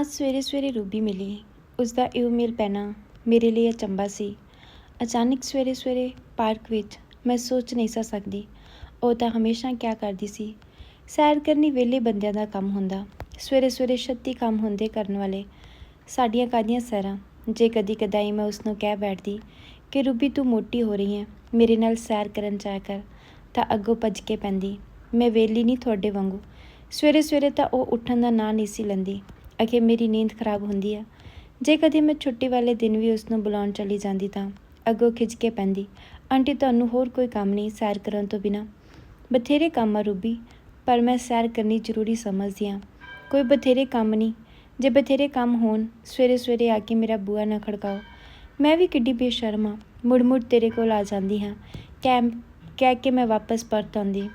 ਅੱਜ ਸਵੇਰੇ ਸਵੇਰੇ ਰੂਬੀ ਮਿਲੀ। ਉਸ ਦਾ ਮੇਲ ਪੈਣਾ ਮੇਰੇ ਲਈ ਅਚੰਭਾ ਸੀ। ਅਚਾਨਕ ਸਵੇਰੇ ਸਵੇਰੇ ਪਾਰਕ ਵਿੱਚ ਮੈਂ ਸੋਚ ਨਹੀਂ ਸਾ ਸਕਦੀ। ਉਹ ਤਾਂ ਹਮੇਸ਼ਾ ਕਿਆ ਕਰਦੀ ਸੀ, ਸੈਰ ਕਰਨੀ ਵਿਹਲੇ ਬੰਦਿਆਂ ਦਾ ਕੰਮ ਹੁੰਦਾ। ਸਵੇਰੇ ਸਵੇਰੇ ਛੱਤੀ ਕੰਮ ਹੁੰਦੇ ਕਰਨ ਵਾਲੇ ਸਾਡੀਆਂ ਕਾਦੀਆਂ ਸੈਰਾਂ। ਜੇ ਕਦੀ ਕਦਾਈ ਮੈਂ ਉਸ ਨੂੰ ਕਹਿ ਬੈਠਦੀ ਕਿ ਰੂਬੀ ਤੂੰ ਮੋਟੀ ਹੋ ਰਹੀ ਹੈ, ਮੇਰੇ ਨਾਲ ਸੈਰ ਕਰਨ ਜਾਇਆ ਕਰ, ਤਾਂ ਅੱਗੋਂ ਭੱਜ ਕੇ ਪੈਂਦੀ। ਮੈਂ ਵੇਲੀ ਨਹੀਂ ਤੁਹਾਡੇ ਵਾਂਗੂ। ਸਵੇਰੇ ਸਵੇਰੇ ਤਾਂ ਉਹ ਉੱਠਣ ਦਾ ਨਾਂ ਨਹੀਂ ਸੀ ਲੈਂਦੀ। ਅਖੇ ਮੇਰੀ ਨੀਂਦ ਖਰਾਬ ਹੁੰਦੀ ਆ। ਜੇ ਕਦੇ ਮੈਂ ਛੁੱਟੀ ਵਾਲੇ ਦਿਨ ਵੀ ਉਸ ਨੂੰ ਬੁਲਾਉਣ ਚਲੀ ਜਾਂਦੀ ਤਾਂ ਅੱਗੋਂ ਖਿੱਚ ਕੇ ਪੈਂਦੀ। ਆਂਟੀ, ਤੁਹਾਨੂੰ ਹੋਰ ਕੋਈ ਕੰਮ ਨਹੀਂ, ਸੈਰ ਕਰਨ ਤੋਂ ਬਿਨਾ। ਬਥੇਰੇ ਕੰਮ ਆ ਰੂਬੀ, ਪਰ ਮੈਂ ਸੈਰ ਕਰਨੀ ਜ਼ਰੂਰੀ ਸਮਝਦੀ ਹਾਂ। ਕੋਈ ਬਥੇਰੇ ਕੰਮ ਨਹੀਂ। ਜੇ ਬਥੇਰੇ ਕੰਮ ਹੋਣ ਸਵੇਰੇ ਸਵੇਰੇ ਆ ਕੇ ਮੇਰਾ ਬੂਆ ਨਾ ਖੜਕਾਓ। ਮੈਂ ਵੀ ਕਿੱਡੀ ਬੇਸ਼ਰਮ ਹਾਂ। ਮੁੜ ਮੁੜ ਤੇਰੇ ਕੋਲ ਆ ਜਾਂਦੀ ਹਾਂ। ਕਹਿ ਕਹਿ ਕੇ ਮੈਂ ਵਾਪਸ ਪਰਤ ਆਉਂਦੀ।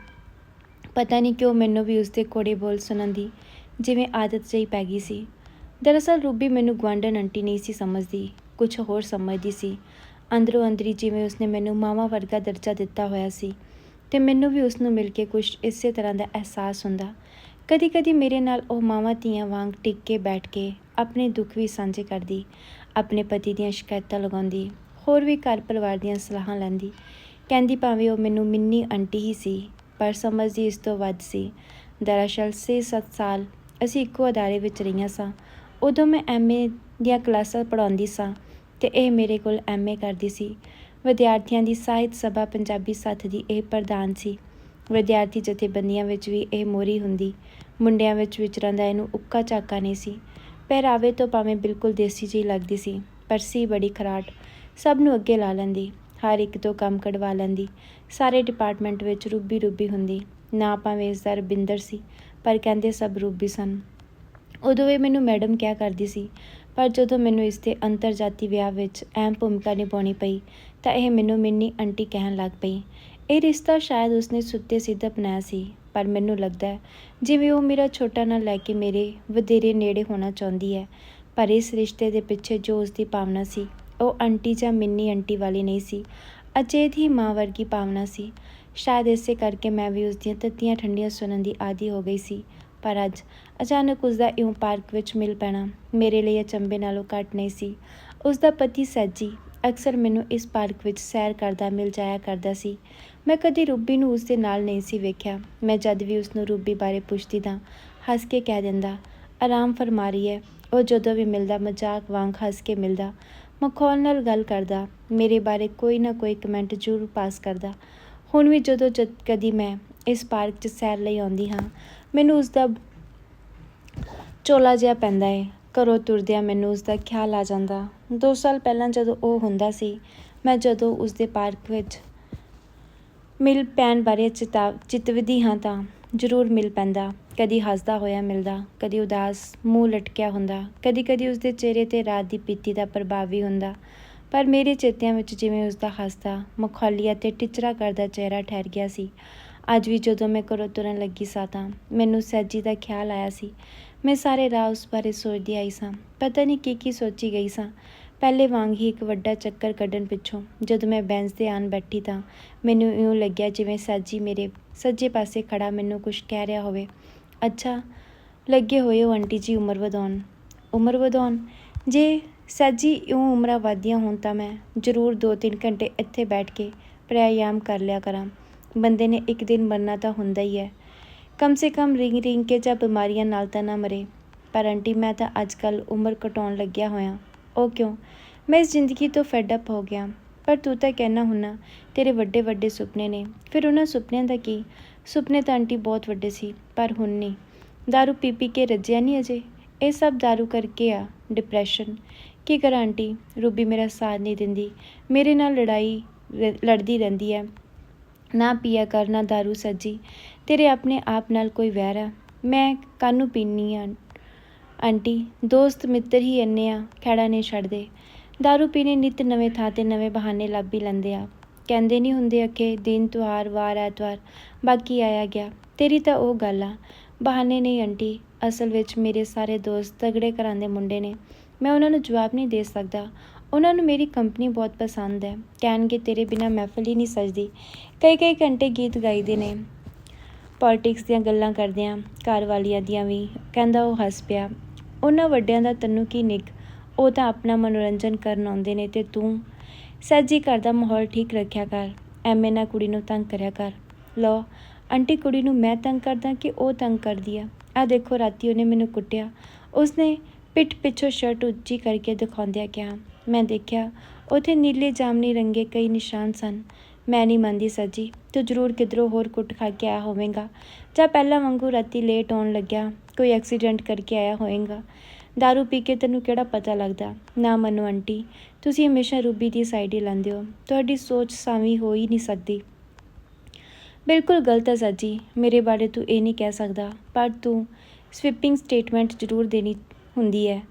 ਪਤਾ ਨਹੀਂ ਕਿਉਂ ਮੈਨੂੰ ਵੀ ਉਸਦੇ ਕੋੜੇ ਬੋਲ ਸੁਣਨ ਦੀ ਜਿਵੇਂ ਆਦਤ ਜਿਹੀ ਪੈ ਗਈ ਸੀ। ਦਰਅਸਲ ਰੂਬੀ ਮੈਨੂੰ ਗੁਆਂਢਣ ਆਂਟੀ ਨਹੀਂ ਸੀ ਸਮਝਦੀ ਕੁਝ ਹੋਰ ਸਮਝਦੀ ਸੀ। ਅੰਦਰੋਂ ਅੰਦਰੀ ਜਿਵੇਂ ਉਸਨੇ ਮੈਨੂੰ ਮਾਵਾ ਵਰਗਾ ਦਰਜਾ ਦਿੱਤਾ ਹੋਇਆ ਸੀ ਤੇ ਮੈਨੂੰ ਵੀ ਉਸ ਨੂੰ ਮਿਲ ਕੇ ਕੁਝ ਇਸੇ ਤਰ੍ਹਾਂ ਦਾ ਅਹਿਸਾਸ ਹੁੰਦਾ। ਕਦੀ ਕਦੀ ਮੇਰੇ ਨਾਲ ਉਹ ਮਾਵਾਂ ਧੀਆਂ ਵਾਂਗ ਟਿਕ ਕੇ ਬੈਠ ਕੇ ਆਪਣੇ ਦੁੱਖ ਵੀ ਸਾਂਝੇ ਕਰਦੀ, ਆਪਣੇ ਪਤੀ ਦੀਆਂ ਸ਼ਿਕਾਇਤਾਂ ਲਗਾਉਂਦੀ, ਹੋਰ ਵੀ ਘਰ ਪਰਿਵਾਰ ਦੀਆਂ ਸਲਾਹਾਂ ਲੈਂਦੀ। ਕਹਿੰਦੀ ਭਾਵੇਂ ਉਹ ਮੈਨੂੰ ਮਿੰਨੀ ਆਂਟੀ ਹੀ ਸੀ, ਪਰ ਸਮਝਦੀ ਇਸ ਤੋਂ ਵੱਧ ਸੀ। ਦਰਅਸਲ 6-7 ਸਾਲ ਅਸੀਂ ਇੱਕੋ ਅਦਾਰੇ ਵਿੱਚ ਰਹੀਆਂ ਸਾਂ। ਉਦੋਂ ਮੈਂ ਐਮਏ ਦੀਆਂ ਕਲਾਸਾਂ ਪੜ੍ਹਾਉਂਦੀ ਸਾਂ ਤੇ ਇਹ ਮੇਰੇ ਕੋਲ ਐਮਏ ਕਰਦੀ ਸੀ। ਵਿਦਿਆਰਥੀਆਂ ਦੀ ਸਾਹਿਤ ਸਭਾ ਪੰਜਾਬੀ ਸੱਥ ਦੀ ਇਹ ਪ੍ਰਧਾਨ ਸੀ। ਵਿਦਿਆਰਥੀ ਜਥੇਬੰਦੀਆਂ ਵਿੱਚ ਵੀ ਇਹ ਮੋਰੀ ਹੁੰਦੀ। ਮੁੰਡਿਆਂ ਵਿੱਚ ਵਿਚਰਨ ਦਾ ਇਹਨੂੰ ਉੱਕਾ ਚਾਕਾ ਨਹੀਂ ਸੀ। ਪਹਿਰਾਵੇ ਤੋਂ ਭਾਵੇਂ ਬਿਲਕੁਲ ਦੇਸੀ ਜਿਹੀ ਲੱਗਦੀ ਸੀ, ਪਰ ਸੀ ਬੜੀ ਖਰਾਟ। ਸਭ ਨੂੰ ਅੱਗੇ ਲਾ ਲੈਂਦੀ, ਹਰ ਇੱਕ ਤੋਂ ਕੰਮ ਕਢਵਾ ਲੈਂਦੀ। ਸਾਰੇ ਡਿਪਾਰਟਮੈਂਟ ਵਿੱਚ ਰੂਬੀ ਰੂਬੀ ਹੁੰਦੀ। ਨਾ ਭਾਵੇਂ ਇਸ ਦਾ ਰਬਿੰਦਰ ਸੀ ਪਰ ਕਹਿੰਦੇ ਸਭ ਰੂਬੀ ਸਨ। ਉਦੋਂ ਇਹ ਮੈਨੂੰ ਮੈਡਮ ਕਿਹਾ ਕਰਦੀ ਸੀ, ਪਰ ਜਦੋਂ ਮੈਨੂੰ ਇਸ ਦੇ ਅੰਤਰਜਾਤੀ ਵਿਆਹ ਵਿੱਚ ਅਹਿਮ ਭੂਮਿਕਾ ਨਿਭਾਉਣੀ ਪਈ, ਤਾਂ ਇਹ ਮੈਨੂੰ ਮਿੰਨੀ ਆਂਟੀ ਕਹਿਣ ਲੱਗ ਪਈ। ਇਹ ਰਿਸ਼ਤਾ ਸ਼ਾਇਦ ਉਸਨੇ ਸੁੱਤੇ ਸਿੱਧ ਅਪਣਾਇਆ ਸੀ, ਪਰ ਮੈਨੂੰ ਲੱਗਦਾ ਹੈ, ਜਿਵੇਂ ਉਹ ਮੇਰਾ ਛੋਟਾ ਨਾਲ ਲੈ ਕੇ ਮੇਰੇ ਵਧੇਰੇ ਨੇੜੇ ਹੋਣਾ ਚਾਹੁੰਦੀ ਹੈ, ਪਰ ਇਸ ਰਿਸ਼ਤੇ ਦੇ ਪਿੱਛੇ ਜੋ ਉਸਦੀ ਭਾਵਨਾ ਸੀ, ਉਹ ਆਂਟੀ ਜਾਂ ਮਿੰਨੀ ਆਂਟੀ ਵਾਲੀ ਨਹੀਂ ਸੀ ਅਚੇਤ ਹੀ ਮਾਂ ਵਰਗੀ ਭਾਵਨਾ ਸੀ। ਸ਼ਾਇਦ ਇਸੇ ਕਰਕੇ ਮੈਂ ਵੀ ਉਸ ਦੀਆਂ ਤੱਤੀਆਂ ਠੰਡੀਆਂ ਸੁਣਨ ਦੀ ਆਦੀ ਹੋ ਗਈ ਸੀ। ਪਰ ਅੱਜ ਅਚਾਨਕ ਉਸ ਦਾ ਇਉਂ ਪਾਰਕ ਵਿੱਚ ਮਿਲ ਪੈਣਾ ਮੇਰੇ ਲਈ ਅਚੰਬੇ ਨਾਲੋਂ ਘੱਟ ਨਹੀਂ ਸੀ। ਉਸ ਦਾ ਪਤੀ ਸੱਜੀ ਅਕਸਰ ਮੈਨੂੰ ਇਸ ਪਾਰਕ ਵਿੱਚ ਸੈਰ ਕਰਦਾ, ਮਿਲ ਜਾਇਆ ਕਰਦਾ ਸੀ। ਮੈਂ ਕਦੀ ਰੂਬੀ ਨੂੰ ਉਸ ਦੇ ਨਾਲ ਨਹੀਂ ਸੀ ਵੇਖਿਆ। ਮੈਂ ਜਦ ਵੀ ਉਸ ਨੂੰ ਰੂਬੀ ਬਾਰੇ ਪੁੱਛਦੀ ਤਾਂ ਹੱਸ ਕੇ ਕਹਿ ਦਿੰਦਾ, ਆਰਾਮ ਫਰਮਾ ਰਹੀ ਹੈ ਉਹ ਜਦੋਂ ਵੀ ਮਿਲਦਾ, ਮਜ਼ਾਕ ਵਾਂਗ ਹੱਸ ਕੇ ਮਿਲਦਾ, ਮਖੌਲ ਨਾਲ ਗੱਲ ਕਰਦਾ, ਮੇਰੇ ਬਾਰੇ ਕੋਈ ਨਾ ਕੋਈ ਕਮੈਂਟ ਜ਼ਰੂਰ ਪਾਸ ਕਰਦਾ। ਹੁਣ ਵੀ ਜਦੋਂ ਜਦ ਕਦੀ ਮੈਂ ਇਸ ਪਾਰਕ 'ਚ ਸੈਰ ਲਈ ਆਉਂਦੀ ਹਾਂ, ਮੈਨੂੰ ਉਸ ਦਾ ਚੋਲਾ ਜਿਹਾ ਪੈਂਦਾ ਏ। ਘਰੋਂ ਤੁਰਦਿਆਂ ਮੈਨੂੰ ਉਸ ਦਾ ਖਿਆਲ ਆ ਜਾਂਦਾ। ਦੋ ਸਾਲ ਪਹਿਲਾਂ ਜਦੋਂ ਉਹ ਹੁੰਦਾ ਸੀ, ਮੈਂ ਜਦੋਂ ਉਸ ਦੇ ਪਾਰਕ ਵਿੱਚ ਮਿਲ ਪੈਣ ਬਾਰੇ ਚਿਤਾ, ਚਿਤਵਦੀ ਹਾਂ ਤਾਂ ਜ਼ਰੂਰ ਮਿਲ ਪੈਂਦਾ। ਕਦੀ ਹੱਸਦਾ ਹੋਇਆ ਮਿਲਦਾ, ਕਦੀ ਉਦਾਸ ਮੂੰਹ ਲਟਕਿਆ ਹੁੰਦਾ ਕਦੀ ਕਦੀ ਉਸ ਦੇ ਚਿਹਰੇ ਤੇ ਰਾਤ ਦੀ ਪੀਤੀ ਦਾ ਪ੍ਰਭਾਵ ਵੀ ਹੁੰਦਾ। ਪਰ ਮੇਰੇ ਚੇਤਿਆਂ ਵਿੱਚ ਜਿਵੇਂ ਉਸ ਦਾ ਹੱਸਦਾ ਮਖੌਲੀਆ ਅਤੇ ਟਿਚਰਾ ਕਰਦਾ ਚਿਹਰਾ ਠਹਿਰ ਗਿਆ ਸੀ। ਅੱਜ ਵੀ ਜਦੋਂ ਮੈਂ ਘਰੋਂ ਤੁਰਨ ਲੱਗੀ ਸਾਂ ਤਾਂ ਮੈਨੂੰ ਸੈਜੀ ਦਾ ਖਿਆਲ ਆਇਆ ਸੀ। ਮੈਂ ਸਾਰੇ ਰਾਹ ਉਸ ਬਾਰੇ ਸੋਚਦੀ ਆਈ ਸਾਂ। ਪਤਾ ਨਹੀਂ ਕੀ ਕੀ ਸੋਚੀ ਗਈ ਸਾਂ। ਪਹਿਲੇ ਵਾਂਗ ਹੀ ਇੱਕ ਵੱਡਾ ਚੱਕਰ ਕੱਢਣ ਪਿੱਛੋਂ ਜਦੋਂ ਮੈਂ ਬੈਂਚ ਤੇ ਆਣ ਬੈਠੀ ਤਾਂ ਮੈਨੂੰ ਇਉਂ ਲੱਗਿਆ ਜਿਵੇਂ ਸੱਜੀ ਮੇਰੇ ਸੱਜੇ ਪਾਸੇ ਖੜਾ ਮੈਨੂੰ ਕੁਝ ਕਹਿ ਰਿਹਾ ਹੋਵੇ। ਅੱਛਾ, ਲੱਗੇ ਹੋਏ ਹੋ ਆਂਟੀ ਜੀ ਉਮਰ ਵਧਾਉਣ। ਉਮਰ ਵਧਾਉਣ? ਜੇ ਸਰ ਜੀ, ਇਉਂ ਉਮਰਾਂ ਵਧਦੀਆਂ ਹੋਣ ਤਾਂ ਮੈਂ ਜ਼ਰੂਰ 2-3 ਘੰਟੇ ਇੱਥੇ ਬੈਠ ਕੇ ਪ੍ਰਾਣਾਯਾਮ ਕਰ ਲਿਆ ਕਰਾਂ। ਬੰਦੇ ਨੇ ਇੱਕ ਦਿਨ ਮਰਨਾ ਤਾਂ ਹੁੰਦਾ ਹੀ ਹੈ। ਕਮ ਸੇ ਕਮ ਰਿੰਗ ਰਿੰਗ ਕੇ ਜਾਂ ਬਿਮਾਰੀਆਂ ਨਾਲ ਤਾਂ ਨਾ ਮਰੇ। ਪਰ ਆਂਟੀ, ਮੈਂ ਤਾਂ ਅੱਜ ਕੱਲ ਉਮਰ ਘਟਾਉਣ ਲੱਗਿਆ ਹੋਇਆ। ਉਹ ਕਿਉਂ? ਮੈਂ ਇਸ ਜ਼ਿੰਦਗੀ ਤੋਂ ਫੈਡ ਅਪ ਹੋ ਗਿਆ। ਪਰ ਤੂੰ ਤਾਂ ਕਹਿਣਾ ਹੁੰਨਾ, ਤੇਰੇ ਵੱਡੇ ਵੱਡੇ ਸੁਪਨੇ ਨੇ। ਫਿਰ ਉਹਨਾਂ ਸੁਪਨਿਆਂ ਦਾ ਕੀ? ਸੁਪਨੇ ਤਾਂ ਆਂਟੀ ਬਹੁਤ ਵੱਡੇ ਸੀ, ਪਰ ਹੁਣ ਨਹੀਂ। ਦਾਰੂ ਪੀ ਪੀ ਕੇ ਰੱਜਿਆ ਨਹੀਂ ਅਜੇ? ਇਹ ਸਭ ਦਾਰੂ ਕਰਕੇ ਆ ਡਿਪਰੈਸ਼ਨ ਕੀ ਕਰਾਂ ਆਂਟੀ ਰੂਬੀ ਮੇਰਾ ਸਾਥ ਨਹੀਂ ਦਿੰਦੀ ਮੇਰੇ ਨਾਲ ਲੜਾਈ ਰ- ਲੜਦੀ ਰਹਿੰਦੀ ਹੈ ਨਾ ਪੀਆ ਕਰ ਨਾ दारू ਸੱਜੀ ਤੇਰੇ ਆਪਣੇ ਆਪ ਨਾਲ ਕੋਈ ਵੈਰ ਆ ਮੈਂ ਕਾਨੂੰ ਪੀਨੀ ਆ ਆਂਟੀ ਦੋਸਤ ਮਿੱਤਰ ਹੀ ਇੰਨੇ ਆ ਖੈੜਾ ਨਹੀਂ ਛੱਡਦੇ दारू ਪੀਣੇ ਨਿਤ ਨਵੇਂ ਥਾਂ ਤੇ ਨਵੇਂ ਬਹਾਨੇ ਲੱਭ ਹੀ ਲੈਂਦੇ ਆ ਕਹਿੰਦੇ ਨਹੀਂ ਹੁੰਦੇ ਅਕੇ ਦਿਨ ਤਿਉਹਾਰ ਵਾਰ ਐਤਵਾਰ ਬਾਕੀ ਆਇਆ ਗਿਆ ਤੇਰੀ ਤਾਂ ਉਹ ਗੱਲ ਆ ਬਹਾਨੇ ਨਹੀਂ ਆਂਟੀ ਅਸਲ ਵਿੱਚ ਮੇਰੇ ਸਾਰੇ ਦੋਸਤ ਤਗੜੇ ਘਰਾਂ ਦੇ ਮੁੰਡੇ ਨੇ ਮੈਂ ਉਹਨਾਂ ਨੂੰ ਜਵਾਬ ਨਹੀਂ ਦੇ ਸਕਦਾ। ਉਹਨਾਂ ਨੂੰ ਮੇਰੀ ਕੰਪਨੀ ਬਹੁਤ ਪਸੰਦ ਹੈ। ਕਹਿਣਗੇ, ਤੇਰੇ ਬਿਨਾ ਮਹਿਫਲ ਹੀ ਨਹੀਂ ਸਜਦੀ। ਕਈ ਕਈ ਘੰਟੇ ਗੀਤ ਗਾਈਦੇ ਨੇ। ਪੋਲਿਟਿਕਸ ਦੀਆਂ ਗੱਲਾਂ ਕਰਦੇ ਆ ਘਰ ਵਾਲੀਆਂ ਦੀਆਂ ਵੀ। ਕਹਿੰਦਾ, ਉਹ ਹੱਸ ਪਿਆ। ਉਹਨਾਂ ਵੱਡਿਆਂ ਦਾ ਤੈਨੂੰ ਕੀ ਨਿੱਘ? ਉਹ ਤਾਂ ਆਪਣਾ ਮਨੋਰੰਜਨ ਕਰਨ ਆਉਂਦੇ ਨੇ ਤੇ ਤੂੰ ਸੱਜੀ ਘਰ ਦਾ ਮਾਹੌਲ ਠੀਕ ਰੱਖਿਆ ਕਰ। ਐਵੇਂ ਨਾ ਕੁੜੀ ਨੂੰ ਤੰਗ ਕਰਿਆ ਕਰ। ਲੋ ਆਂਟੀ ਕੁੜੀ ਨੂੰ ਮੈਂ ਤੰਗ ਕਰਦਾ ਕਿ ਉਹ ਤੰਗ ਕਰਦੀ ਆ? ਆ ਦੇਖੋ, ਰਾਤੀ ਉਹਨੇ ਮੈਨੂੰ ਕੁੱਟਿਆ। ਉਸਨੇ ਪਿੱਠ ਪਿੱਛੋਂ ਸ਼ਰਟ ਉੱਚੀ ਕਰਕੇ ਦਿਖਾਉਂਦਿਆਂ ਕਿਹਾ, ਮੈਂ ਦੇਖਿਆ, ਉੱਥੇ ਨੀਲੇ ਜਾਮਨੀ ਰੰਗੇ ਕਈ ਨਿਸ਼ਾਨ ਸਨ। ਮੈਂ ਨਹੀਂ ਮੰਨਦੀ ਸੱਜੀ, ਤੂੰ ਜ਼ਰੂਰ ਕਿਧਰੋਂ ਹੋਰ ਕੁੱਟ ਖਾ ਕੇ ਆਇਆ ਹੋਵੇਂਗਾ। ਜਾਂ ਪਹਿਲਾਂ ਵਾਂਗੂ ਰਾਤੀ ਲੇਟ ਆਉਣ ਲੱਗਿਆ, ਕੋਈ ਐਕਸੀਡੈਂਟ ਕਰਕੇ ਆਇਆ ਹੋਵੇਗਾ। दारू ਪੀ ਕੇ ਤੈਨੂੰ ਕਿਹੜਾ ਪਤਾ ਲੱਗਦਾ? ਨਾ ਮੰਨੋ ਆਂਟੀ, ਤੁਸੀਂ ਹਮੇਸ਼ਾ ਰੂਬੀ ਦੀ ਸਾਈਡ ਹੀ ਲੈਂਦੇ ਹੋ। ਤੁਹਾਡੀ ਸੋਚ ਸਾਵੀਂ ਹੋ ਹੀ ਨਹੀਂ ਸਕਦੀ। ਬਿਲਕੁਲ ਗਲਤ ਹੈ ਸੱਜੀ, ਮੇਰੇ ਬਾਰੇ ਤੂੰ ਇਹ ਨਹੀਂ ਕਹਿ ਸਕਦਾ, ਪਰ ਤੂੰ ਸਵਿਪਿੰਗ ਸਟੇਟਮੈਂਟ ਜ਼ਰੂਰ ਦੇਣੀ ਹੁੰਦੀ ਹੈ।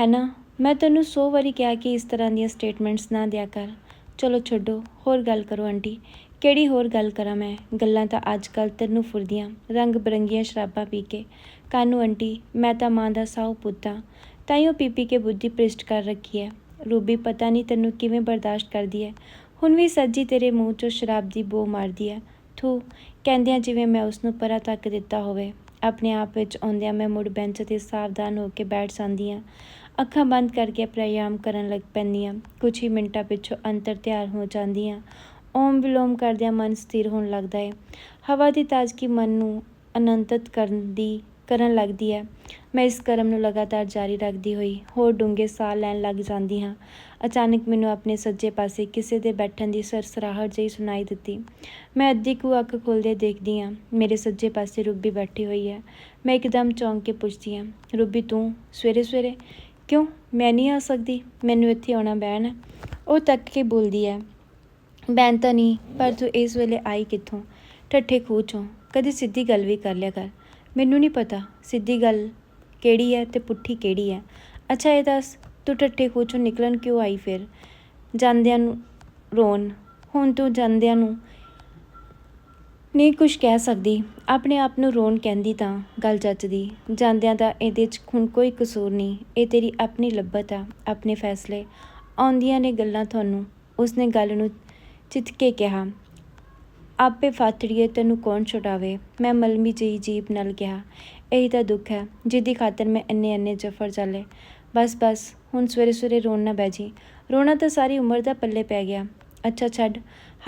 ਹੈ ਨਾ? ਮੈਂ ਤੈਨੂੰ 100 ਵਾਰੀ ਕਿਹਾ ਕਿ ਇਸ ਤਰ੍ਹਾਂ ਦੀਆਂ ਸਟੇਟਮੈਂਟਸ ਨਾ ਦਿਆ ਕਰ। ਚਲੋ ਛੱਡੋ, ਹੋਰ ਗੱਲ ਕਰੋ ਆਂਟੀ। ਕਿਹੜੀ ਹੋਰ ਗੱਲ ਕਰਾਂ ਮੈਂ? ਗੱਲਾਂ ਤਾਂ ਅੱਜ ਕੱਲ ਤੈਨੂੰ ਫੁਰਦੀਆਂ। ਰੰਗ ਬਰੰਗੀਆਂ ਸ਼ਰਾਬਾਂ ਪੀ ਕੇ। ਕਾਨੂੰ ਆਂਟੀ? ਮੈਂ ਤਾਂ ਮਾਂ ਦਾ ਸਾਊ ਪੁੱਤਾਂ ਤਾਈਓ ਪੀ ਪੀ ਕੇ ਬੁੱਧੀ ਪ੍ਰਿਸ਼ਟ ਕਰ ਰੱਖੀ ਹੈ। ਰੂਬੀ, ਪਤਾ ਨਹੀਂ ਤੈਨੂੰ ਕਿਵੇਂ ਬਰਦਾਸ਼ਤ ਕਰਦੀ ਹੈ। ਹੁਣ ਵੀ ਸੱਜੀ ਤੇਰੇ ਮੂੰਹ 'ਚੋਂ ਸ਼ਰਾਬ ਦੀ ਬੋ ਮਾਰਦੀ ਹੈ। ਥੂ, ਕਹਿੰਦਿਆਂ ਜਿਵੇਂ ਮੈਂ ਉਸ ਨੂੰ ਪਰਾ ਤੱਕ ਦਿੱਤਾ ਹੋਵੇ। ਆਪਣੇ ਆਪ ਵਿੱਚ ਆਉਂਦਿਆਂ ਮੈਂ ਮੁੜ ਬੈਂਚ ਤੇ ਸਾਵਧਾਨ ਹੋ ਕੇ ਬੈਠ ਜਾਂਦੀ ਹਾਂ। ਅੱਖਾਂ ਬੰਦ ਕਰਕੇ ਪ੍ਰਾਯਾਮ ਕਰਨ ਲੱਗ ਪੈਂਦੀ ਹਾਂ। ਕੁਝ ਹੀ ਮਿੰਟਾਂ ਪਿੱਛੋਂ ਅੰਤਰ ਤਿਆਰ ਹੋ ਜਾਂਦੀ ਹਾਂ। ਓਮ ਵਿਲੋਮ ਕਰਦਿਆਂ ਮਨ ਸਥਿਰ ਹੋਣ ਲੱਗਦਾ ਹੈ। ਹਵਾ ਦੀ ਤਾਜ਼ਗੀ ਮਨ ਨੂੰ ਅਨੰਤਤ ਕਰਨ ਦੀ ਕਰਨ ਲੱਗਦੀ ਹੈ। ਮੈਂ ਇਸ ਕਰਮ ਨੂੰ ਲਗਾਤਾਰ ਜਾਰੀ ਰੱਖਦੀ ਹੋਈ ਹੋਰ ਡੂੰਘੇ ਸਾਹ ਲੈਣ ਲੱਗ ਜਾਂਦੀ ਹਾਂ। ਅਚਾਨਕ ਮੈਨੂੰ ਆਪਣੇ ਸੱਜੇ ਪਾਸੇ ਕਿਸੇ ਦੇ ਬੈਠਣ ਦੀ ਸਰਸਰਾਹਟ ਜਿਹੀ ਸੁਣਾਈ ਦਿੱਤੀ। ਮੈਂ ਅੱਧੀ ਕੁ ਅੱਖ ਖੋਲ੍ਹਦੇ ਦੇਖਦੀ ਹਾਂ, ਮੇਰੇ ਸੱਜੇ ਪਾਸੇ ਰੂਬੀ ਬੈਠੀ ਹੋਈ ਹੈ। ਮੈਂ ਇੱਕਦਮ ਚੌਂਕ ਕੇ ਪੁੱਛਦੀ ਹਾਂ, ਰੂਬੀ, ਤੂੰ ਸਵੇਰੇ ਸਵੇਰੇ? ਕਿਉਂ? ਮੈਂ ਨਹੀਂ ਆ ਸਕਦੀ? ਮੈਨੂੰ ਇੱਥੇ ਆਉਣਾ ਬੈਣ ਹੈ ਉਹ ਤੱਕ ਕੇ ਬੋਲਦੀ ਹੈ ਬੈਨ ਤਾਂ ਨਹੀਂ, ਪਰ ਤੂੰ ਇਸ ਵੇਲੇ ਆਈ ਕਿੱਥੋਂ? ਠੱਠੇ ਖੂਹ ਚੋਂ। ਕਦੇ ਸਿੱਧੀ ਗੱਲ ਵੀ ਕਰ ਲਿਆ ਕਰ। ਮੈਨੂੰ ਨਹੀਂ ਪਤਾ ਸਿੱਧੀ ਗੱਲ ਕਿਹੜੀ ਹੈ ਤੇ ਪੁੱਠੀ ਕਿਹੜੀ ਹੈ। ਅੱਛਾ, ਇਹ ਦੱਸ ਤੂੰ ਠੱਠੇ ਖੂਹ ਚੋਂ ਨਿਕਲਣ ਕਿਉਂ ਆਈ ਫਿਰ? ਜਾਂਦਿਆਂ ਨੂੰ ਰੋਣ। ਹੁਣ ਤੂੰ ਜਾਂਦਿਆਂ ਨੂੰ ਨਹੀਂ ਕੁਝ ਕਹਿ ਸਕਦੀ। ਆਪਣੇ ਆਪ ਨੂੰ ਰੋਣ ਕਹਿੰਦੀ ਤਾਂ ਗੱਲ ਜੱਚਦੀ। ਜਾਂਦਿਆਂ ਦਾ ਇਹਦੇ 'ਚ ਹੁਣ ਕੋਈ ਕਸੂਰ ਨਹੀਂ। ਇਹ ਤੇਰੀ ਆਪਣੀ ਲੱਭਤ ਆ, ਆਪਣੇ ਫੈਸਲੇ। ਆਉਂਦੀਆਂ ਨੇ ਗੱਲਾਂ ਤੁਹਾਨੂੰ। ਉਸਨੇ ਗੱਲ ਨੂੰ ਚਿੱਤ ਕੇ ਕਿਹਾ, ਆਪੇ ਫਾਤੜੀਏ, ਤੈਨੂੰ ਕੌਣ ਛੁਡਾਵੇ? ਮੈਂ ਮਲਮੀ ਜਿਹੀ ਜੀਬ ਨਾਲ ਕਿਹਾ, ਇਹੀ ਤਾਂ ਦੁੱਖ ਹੈ, ਜਿਹਦੀ ਖਾਤਰ ਮੈਂ ਇੰਨੇ ਇੰਨੇ ਜਫਰ ਚੱਲੇ ਬਸ ਬਸ ਹੁਣ ਸਵੇਰੇ ਸਵੇਰੇ ਰੋਣ ਨਾ ਬਹਿ ਜੀ। ਰੋਣਾ ਤਾਂ ਸਾਰੀ ਉਮਰ ਦਾ ਪੱਲੇ ਪੈ ਗਿਆ। ਅੱਛਾ ਛੱਡ,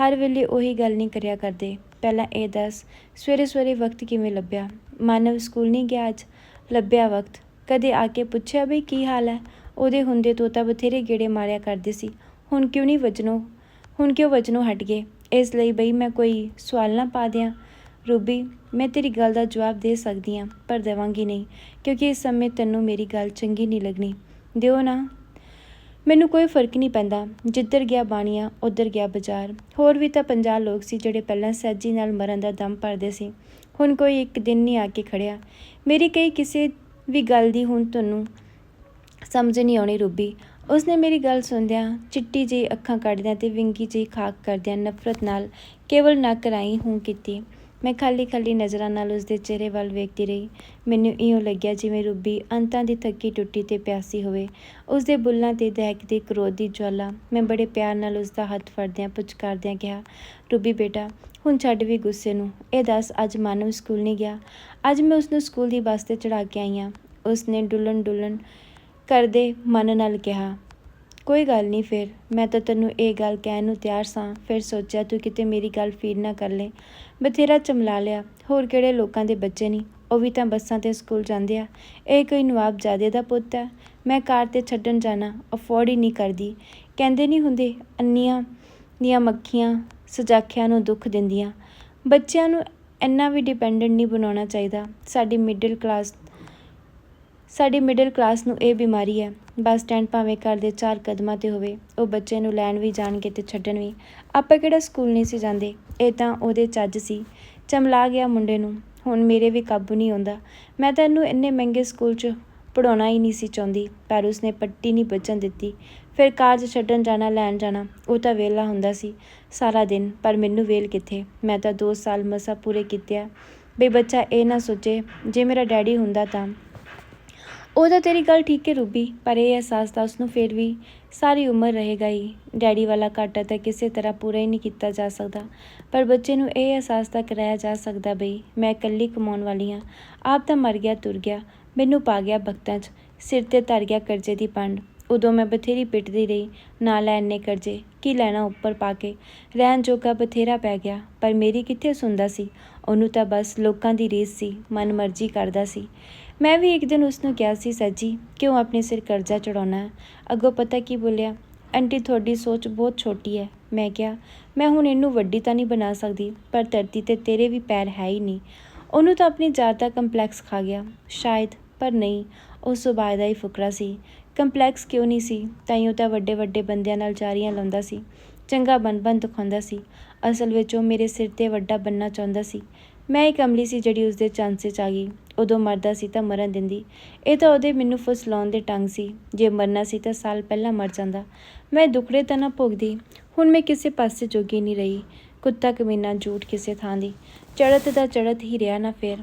ਹਰ ਵੇਲੇ ਉਹੀ ਗੱਲ ਨਹੀਂ ਕਰਿਆ ਕਰਦੇ। ਪਹਿਲਾਂ ਇਹ ਦੱਸ, ਸਵੇਰੇ ਸਵੇਰੇ ਵਕਤ ਕਿਵੇਂ ਲੱਭਿਆ? ਮਾਨਵ ਸਕੂਲ ਨਹੀਂ ਗਿਆ ਅੱਜ? ਲੱਭਿਆ ਵਕਤ। ਕਦੇ ਆ ਕੇ ਪੁੱਛਿਆ ਬਈ ਕੀ ਹਾਲ ਹੈ? ਉਹਦੇ ਹੁੰਦੇ ਤੋਤਾ ਬਥੇਰੇ ਗੇੜੇ ਮਾਰਿਆ ਕਰਦੇ ਸੀ। ਹੁਣ ਕਿਉਂ ਨਹੀਂ ਵਜਨੋ ਹੁਣ ਕਿਉਂ ਵਜਨੋਂ ਹਟ ਗਏ? ਇਸ ਲਈ ਬਈ ਮੈਂ ਕੋਈ ਸਵਾਲ ਨਾ ਪਾ ਦਿਆਂ। ਰੂਬੀ, ਮੈਂ ਤੇਰੀ ਗੱਲ ਦਾ ਜਵਾਬ ਦੇ ਸਕਦੀ ਹਾਂ, ਪਰ ਦੇਵਾਂਗੀ ਨਹੀਂ, ਕਿਉਂਕਿ ਇਸ ਸਮੇਂ ਤੈਨੂੰ ਮੇਰੀ ਗੱਲ ਚੰਗੀ ਨਹੀਂ ਲੱਗਣੀ। ਦਿਓ ਨਾ। ਮੈਨੂੰ ਕੋਈ ਫ਼ਰਕ ਨਹੀਂ ਪੈਂਦਾ। ਜਿੱਧਰ ਗਿਆ ਬਾਣੀਆਂ, ਉਧਰ ਗਿਆ ਬਾਜ਼ਾਰ। ਹੋਰ ਵੀ ਤਾਂ 50 ਲੋਕ ਸੀ ਜਿਹੜੇ ਪਹਿਲਾਂ ਸਹਿਜੀ ਨਾਲ ਮਰਨ ਦਾ ਦਮ ਭਰਦੇ ਸੀ। ਹੁਣ ਕੋਈ ਇੱਕ ਦਿਨ ਨਹੀਂ ਆ ਕੇ ਖੜਿਆ। ਮੇਰੀ ਕਈ ਕਿਸੇ ਵੀ ਗੱਲ ਦੀ ਹੁਣ ਤੁਹਾਨੂੰ ਸਮਝ ਨਹੀਂ ਆਉਣੀ ਰੂਬੀ। ਉਸਨੇ ਮੇਰੀ ਗੱਲ ਸੁਣਦਿਆਂ ਚਿੱਟੀ ਜਿਹੀ ਅੱਖਾਂ ਕੱਢਦਿਆਂ ਤੇ ਵਿੰਗੀ ਜਿਹੀ ਖਾਕ ਕਰਦਿਆਂ ਨਫ਼ਰਤ ਨਾਲ ਕੇਵਲ ਨੱਕ ਰਾਈ ਹੂੰ ਕੀਤੀ। ਮੈਂ ਖਾਲੀ ਖਾਲੀ ਨਜ਼ਰਾਂ ਨਾਲ ਉਸਦੇ ਚਿਹਰੇ ਵੱਲ ਵੇਖਦੀ ਰਹੀ। ਮੈਨੂੰ ਇਉਂ ਲੱਗਿਆ ਜਿਵੇਂ ਰੂਬੀ ਅੰਤਾਂ ਦੀ ਥੱਕੀ ਟੁੱਟੀ ਤੇ ਪਿਆਸੀ ਹੋਵੇ। ਉਸਦੇ ਬੁੱਲਾਂ ਤੇ ਦਹਿਕਦੀ ਕ੍ਰੋਧ ਦੀ ਜਵਾਲਾ ਮੈਂ ਬੜੇ ਪਿਆਰ ਨਾਲ ਉਸਦਾ ਹੱਥ ਫੜਦਿਆਂ ਪੁਚਕਾਰਦਿਆਂ ਕਿਹਾ, ਰੂਬੀ ਬੇਟਾ, ਹੁਣ ਛੱਡ ਵੀ ਗੁੱਸੇ ਨੂੰ। ਇਹ ਦੱਸ, ਅੱਜ ਮਾਨਵ ਸਕੂਲ ਨਹੀਂ ਗਿਆ? ਅੱਜ ਮੈਂ ਉਸਨੂੰ ਸਕੂਲ ਦੀ ਬੱਸ ਤੇ ਚੜ੍ਹਾ ਕੇ ਆਈ ਹਾਂ। ਉਸਨੇ ਡੁੱਲਣ ਡੁੱਲਣ ਕਰਦੇ ਮਨ ਨਾਲ ਕਿਹਾ ਕੋਈ ਗੱਲ ਨਹੀਂ ਫਿਰ। ਮੈਂ ਤਾਂ ਤੈਨੂੰ ਇਹ ਗੱਲ ਕਹਿਣ ਨੂੰ ਤਿਆਰ ਸਾਂ। ਫਿਰ ਸੋਚਿਆ, ਤੂੰ ਕਿਤੇ ਮੇਰੀ ਗੱਲ ਫੀਲ ਨਾ ਕਰ ਲੈ। ਬਥੇਰਾ ਚਮਲਾ ਲਿਆ। ਹੋਰ ਕਿਹੜੇ ਲੋਕਾਂ ਦੇ ਬੱਚੇ ਨਹੀਂ ਉਹ ਵੀ ਤਾਂ ਬੱਸਾਂ ਤੇ ਸਕੂਲ ਜਾਂਦੇ ਆ। ਇਹ ਕੋਈ ਨਵਾਬ ਜਾਦੇ ਦਾ ਪੁੱਤ ਹੈ। ਮੈਂ ਕਾਰ ਤੇ ਛੱਡਣ ਜਾਣਾ। ਅਫੋਰਡ ਹੀ ਨਹੀਂ ਕਰਦੀ। ਕਹਿੰਦੇ ਨਹੀਂ ਹੁੰਦੇ ਅੰਨੀਆਂ ਦੀਆਂ ਮੱਖੀਆਂ ਸਜਾਖਿਆਂ ਨੂੰ ਦੁੱਖ ਦਿੰਦੀਆਂ। ਬੱਚਿਆਂ ਨੂੰ ਇੰਨਾ ਵੀ ਡਿਪੈਂਡੈਂਟ ਨਹੀਂ ਬਣਾਉਣਾ ਚਾਹੀਦਾ। ਸਾਡੀ ਮਿਡਲ ਕਲਾਸ ਸਾਡੀ ਮਿਡਲ ਕਲਾਸ ਨੂੰ ਇਹ ਬਿਮਾਰੀ ਹੈ। ਬੱਸ ਸਟੈਂਡ ਭਾਵੇਂ ਘਰ ਦੇ ਚਾਰ ਕਦਮਾਂ ਤੇ ਹੋਵੇ, ਉਹ ਬੱਚੇ ਨੂੰ ਲੈਣ ਵੀ ਜਾਣਗੇ ਤੇ ਛੱਡਣ ਵੀ। ਆਪਾਂ ਕਿਹੜਾ ਸਕੂਲ ਨਹੀਂ ਸੀ ਜਾਂਦੇ? ਇਹ ਤਾਂ ਉਹਦੇ ਚੱਜ ਸੀ। ਚਮਲਾ ਗਿਆ ਮੁੰਡੇ ਨੂੰ। ਹੁਣ ਮੇਰੇ ਵੀ ਕਾਬੂ ਨਹੀਂ ਆਉਂਦਾ। ਮੈਂ ਤਾਂ ਇਹਨੂੰ ਇੰਨੇ ਮਹਿੰਗੇ ਸਕੂਲ 'ਚ ਪੜਾਉਣਾ ਹੀ ਨਹੀਂ ਸੀ ਚਾਹੁੰਦੀ, ਪਰ ਉਸਨੇ ਪੱਟੀ ਨਹੀਂ ਬਚਣ ਦਿੱਤੀ। ਫਿਰ ਕਾਰ 'ਚ ਛੱਡਣ ਜਾਣਾ, ਲੈਣ ਜਾਣਾ, ਉਹ ਤਾਂ ਵੇਲਾ ਹੁੰਦਾ ਸੀ ਸਾਰਾ ਦਿਨ। ਪਰ ਮੈਨੂੰ ਵੇਲ ਕਿੱਥੇ? ਮੈਂ ਤਾਂ 2 ਸਾਲ ਮਸਾ ਪੂਰੇ ਕੀਤੇ ਆ। ਬਈ ਬੱਚਾ ਇਹ ਨਾ ਸੋਚੇ, ਜੇ ਮੇਰਾ ਡੈਡੀ ਹੁੰਦਾ ਤਾਂ। ਉਹ ਤਾਂ ਤੇਰੀ ਗੱਲ ਠੀਕ ਹੈ ਰੂਬੀ, ਪਰ ਇਹ ਅਹਿਸਾਸ ਤਾਂ ਉਸਨੂੰ ਫਿਰ ਵੀ ਸਾਰੀ ਉਮਰ ਰਹੇਗਾ ਹੀ। ਡੈਡੀ ਵਾਲਾ ਘਾਟਾ ਤਾਂ ਕਿਸੇ ਤਰ੍ਹਾਂ ਪੂਰਾ ਹੀ ਨਹੀਂ ਕੀਤਾ ਜਾ ਸਕਦਾ, ਪਰ ਬੱਚੇ ਨੂੰ ਇਹ ਅਹਿਸਾਸ ਤਾਂ ਕਰਾਇਆ ਜਾ ਸਕਦਾ ਬਈ, ਮੈਂ ਇਕੱਲੀ ਕਮਾਉਣ ਵਾਲੀ ਹਾਂ। ਆਪ ਤਾਂ ਮਰ ਗਿਆ, ਤੁਰ ਗਿਆ, ਮੈਨੂੰ ਪਾ ਗਿਆ ਵਕਤਾਂ 'ਚ, ਸਿਰ ਤੇ ਧਰ ਗਿਆ ਕਰਜ਼ੇ ਦੀ ਪੰਡ। ਉਦੋਂ ਮੈਂ ਬਥੇਰੀ ਪਿੱਟਦੀ ਰਹੀ, ਨਾ ਲੈ ਇੰਨੇ ਕਰਜ਼ੇ, ਕੀ ਲੈਣਾ ਉੱਪਰ ਪਾ ਕੇ। ਰਹਿਣ ਜੋਗਾ ਬਥੇਰਾ ਪੈ ਗਿਆ, ਪਰ ਮੇਰੀ ਕਿੱਥੇ ਸੁਣਦਾ ਸੀ? ਉਹਨੂੰ ਤਾਂ ਬਸ ਲੋਕਾਂ ਦੀ ਰੀਸ ਸੀ ਮਨ ਮਰਜ਼ੀ ਕਰਦਾ ਸੀ। ਮੈਂ ਵੀ ਇੱਕ ਦਿਨ ਉਸ ਨੂੰ ਕਿਹਾ ਸੀ, ਸੱਜੀ, ਕਿਉਂ ਆਪਣੇ ਸਿਰ ਕਰਜ਼ਾ ਚੜਾਉਣਾ ਹੈ? ਅੱਗੋਂ ਪਤਾ ਕੀ ਬੋਲਿਆ, ਆਂਟੀ, ਤੁਹਾਡੀ ਸੋਚ ਬਹੁਤ ਛੋਟੀ ਹੈ। ਮੈਂ ਕਿਹਾ, ਮੈਂ ਹੁਣ ਇਹਨੂੰ ਵੱਡੀ ਤਾਂ ਨਹੀਂ ਬਣਾ ਸਕਦੀ, ਪਰ ਧਰਤੀ ਤੇ ਤੇਰੇ ਵੀ ਪੈਰ ਹੈ ਹੀ ਨਹੀਂ। ਉਹਨੂੰ ਤਾਂ ਆਪਣੀ ਜਾਤ ਦਾ ਕੰਪਲੈਕਸ ਖਾ ਗਿਆ। ਸ਼ਾਇਦ, ਪਰ ਨਹੀਂ। ਉਹ ਸੁਭਾਅ ਦਾ ਹੀ ਫੁਕਰਾ ਸੀ। ਕੰਪਲੈਕਸ ਕਿਉਂ ਨਹੀਂ ਸੀ? ਤਾਈਓ ਤਾਂ ਵੱਡੇ ਵੱਡੇ ਬੰਦਿਆਂ ਨਾਲ ਜਾਰੀਆਂ ਲਾਉਂਦਾ ਸੀ। ਚੰਗਾ ਬਣ ਬਣ ਦਿਖਾਉਂਦਾ ਸੀ। ਅਸਲ ਵਿੱਚ ਉਹ ਮੇਰੇ ਸਿਰ ਤੇ ਵੱਡਾ ਬੰਨਾ ਚਾਹੁੰਦਾ ਸੀ। ਮੈਂ ਇੱਕ ਅਮਲੀ ਸੀ ਜਿਹੜੀ ਉਸਦੇ ਚਾਂਸੇ 'ਚ ਆ ਗਈ। ਉਦੋਂ ਮਰਦਾ ਸੀ ਤਾਂ ਮਰਨ ਦਿੰਦੀ। ਇਹ ਤਾਂ ਉਹਦੇ ਮੈਨੂੰ ਫਸਲਾਉਣ ਦੇ ਟੰਗ ਸੀ। ਜੇ ਮਰਨਾ ਸੀ ਤਾਂ ਸਾਲ ਪਹਿਲਾਂ ਮਰ ਜਾਂਦਾ। ਮੈਂ ਦੁਖੜੇ ਤਾਂ ਨਾ ਭੋਗਦੀ। ਹੁਣ ਮੈਂ ਕਿਸੇ ਪਾਸੇ ਜੋਗੀ ਨਹੀਂ ਰਹੀ। ਕੁੱਤਾ ਕਮੀਨਾ ਝੂਠ ਕਿਸੇ ਥਾਂ ਦੀ। ਚੜਤ ਦਾ ਚੜਤ ਹੀ ਰਿਹਾ ਨਾ ਫੇਰ।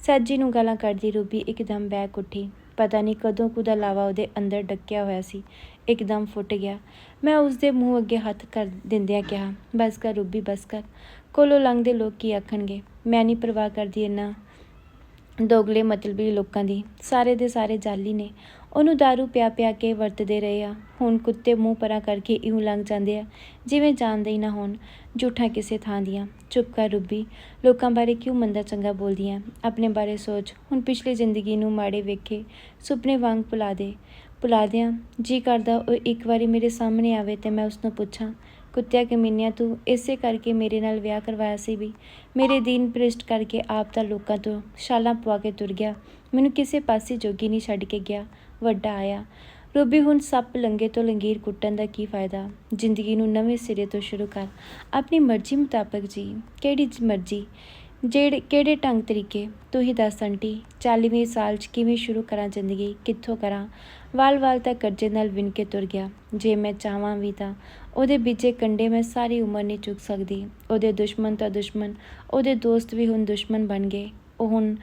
ਸੱਜੀ ਨੂੰ ਗਾਲਾਂ ਕੱਢਦੀ ਰੂਬੀ ਇੱਕਦਮ ਬੈਕ ਉੱਠੀ। ਪਤਾ ਨਹੀਂ ਕਦੋਂ ਕੁਦਾ ਲਾਵਾ ਉਹਦੇ ਅੰਦਰ ਡੱਕਿਆ ਹੋਇਆ ਸੀ। ਇੱਕਦਮ ਫੁੱਟ ਗਿਆ। ਮੈਂ ਉਸਦੇ ਮੂੰਹ ਅੱਗੇ ਹੱਥ ਕਰ ਦਿੰਦਿਆਂ ਕਿਹਾ, ਬਸ ਕਰ ਰੂਬੀ, ਬਸ ਕਰ। ਕੋਲੋਂ ਲੰਘਦੇ ਲੋਕ ਕੀ ਆਖਣਗੇ? ਮੈਂ ਨਹੀਂ ਪਰਵਾਹ ਕਰਦੀ ਇਹਨਾਂ ਦੋਗਲੇ ਮਤਲਬੀ ਲੋਕਾਂ ਦੀ, ਸਾਰੇ ਦੇ ਸਾਰੇ ਜਾਲੀ ਨੇ। ਉਹਨੂੰ दारू ਪਿਆ ਪਿਆ ਕੇ ਵਰਤਦੇ ਰਹੇ ਆ। ਹੁਣ ਕੁੱਤੇ ਮੂੰਹ ਪਰਾਂ ਕਰਕੇ ਇਉਂ ਲੰਘ ਜਾਂਦੇ ਆ, ਜਿਵੇਂ ਜਾਣਦੇ ਹੀ ਨਾ ਹੋਣ, ਝੂਠਾ ਕਿਸੇ ਥਾਂ ਦੀਆਂ। ਚੁੱਪ ਕਰ ਰੁੱਬੀ, ਲੋਕਾਂ ਬਾਰੇ ਕਿਉਂ ਮੰਦਾ ਚੰਗਾ ਬੋਲਦੀਆਂ ਆਪਣੇ ਬਾਰੇ ਸੋਚ, ਹੁਣ ਪਿਛਲੀ ਜ਼ਿੰਦਗੀ ਨੂੰ ਮਾੜੇ ਵੇਖੇ, ਸੁਪਨੇ ਵਾਂਗ ਭੁਲਾ ਦੇ। ਭੁਲਾ ਦਿਆਂ, ਜੀ ਕਰਦਾ ਉਹ ਇੱਕ ਵਾਰੀ ਮੇਰੇ ਸਾਹਮਣੇ ਆਵੇ ਤੇ ਮੈਂ ਉਸ ਨੂੰ ਪੁੱਛਾਂ ਕੁੱਤਿਆ ਕਮੀਨਿਆ ਤੂੰ ਇਸੇ ਕਰਕੇ ਮੇਰੇ ਨਾਲ ਵਿਆਹ ਕਰਵਾਇਆ ਸੀ ਵੀ। ਮੇਰੇ ਦੀਨ ਭ੍ਰਿਸ਼ਟ ਕਰਕੇ ਆਪ ਤਾਂ ਲੋਕਾਂ ਤੋਂ ਛਾਲਾਂ ਪਵਾ ਕੇ ਤੁਰ ਗਿਆ। ਮੈਨੂੰ ਕਿਸੇ ਪਾਸੇ ਜੋਗੀ ਨਹੀਂ ਛੱਡ ਕੇ ਗਿਆ। ਵੱਡਾ ਆਇਆ। ਰੂਬੀ, ਹੁਣ ਸੱਪ ਲੰਗੇ ਤੋਂ ਲੰਗੀਰ ਕੁੱਟਣ ਦਾ ਕੀ ਫਾਇਦਾ? ਜ਼ਿੰਦਗੀ ਨੂੰ ਨਵੇਂ ਸਿਰੇ ਤੋਂ ਸ਼ੁਰੂ ਕਰ। ਆਪਣੀ ਮਰਜ਼ੀ ਮੁਤਾਬਕ ਜੀ। ਕਿਹੜੀ ਮਰਜ਼ੀ? ਜਿਹੜੇ ਕਿਹੜੇ ਢੰਗ ਤਰੀਕੇ ਤੂੰ ਹੀ ਦੱਸ ਆਂਟੀ 40ਵੇਂ ਸਾਲ 'ਚ ਕਿਵੇਂ ਸ਼ੁਰੂ ਕਰਾਂ ਜ਼ਿੰਦਗੀ, ਕਿੱਥੋਂ ਕਰਾਂ? ਵਾਲ-ਵਾਲ ਤਾਂ ਕਰਜ਼ੇ ਨਾਲ ਵਿਨ ਕੇ ਤੁਰ ਗਿਆ। ਜੇ ਮੈਂ ਚਾਹਾਂ ਵੀ ਤਾਂ ਉਹਦੇ ਬੀਜੇ ਕੰਡੇ ਮੈਂ ਸਾਰੀ ਉਮਰ ਨਹੀਂ ਚੁੱਕ ਸਕਦੀ। ਉਹਦੇ ਦੁਸ਼ਮਣ ਤਾਂ ਦੁਸ਼ਮਣ, ਉਹਦੇ ਦੋਸਤ ਵੀ ਹੁਣ ਦੁਸ਼ਮਣ ਬਣ ਗਏ। ਉਹ ਹੁਣ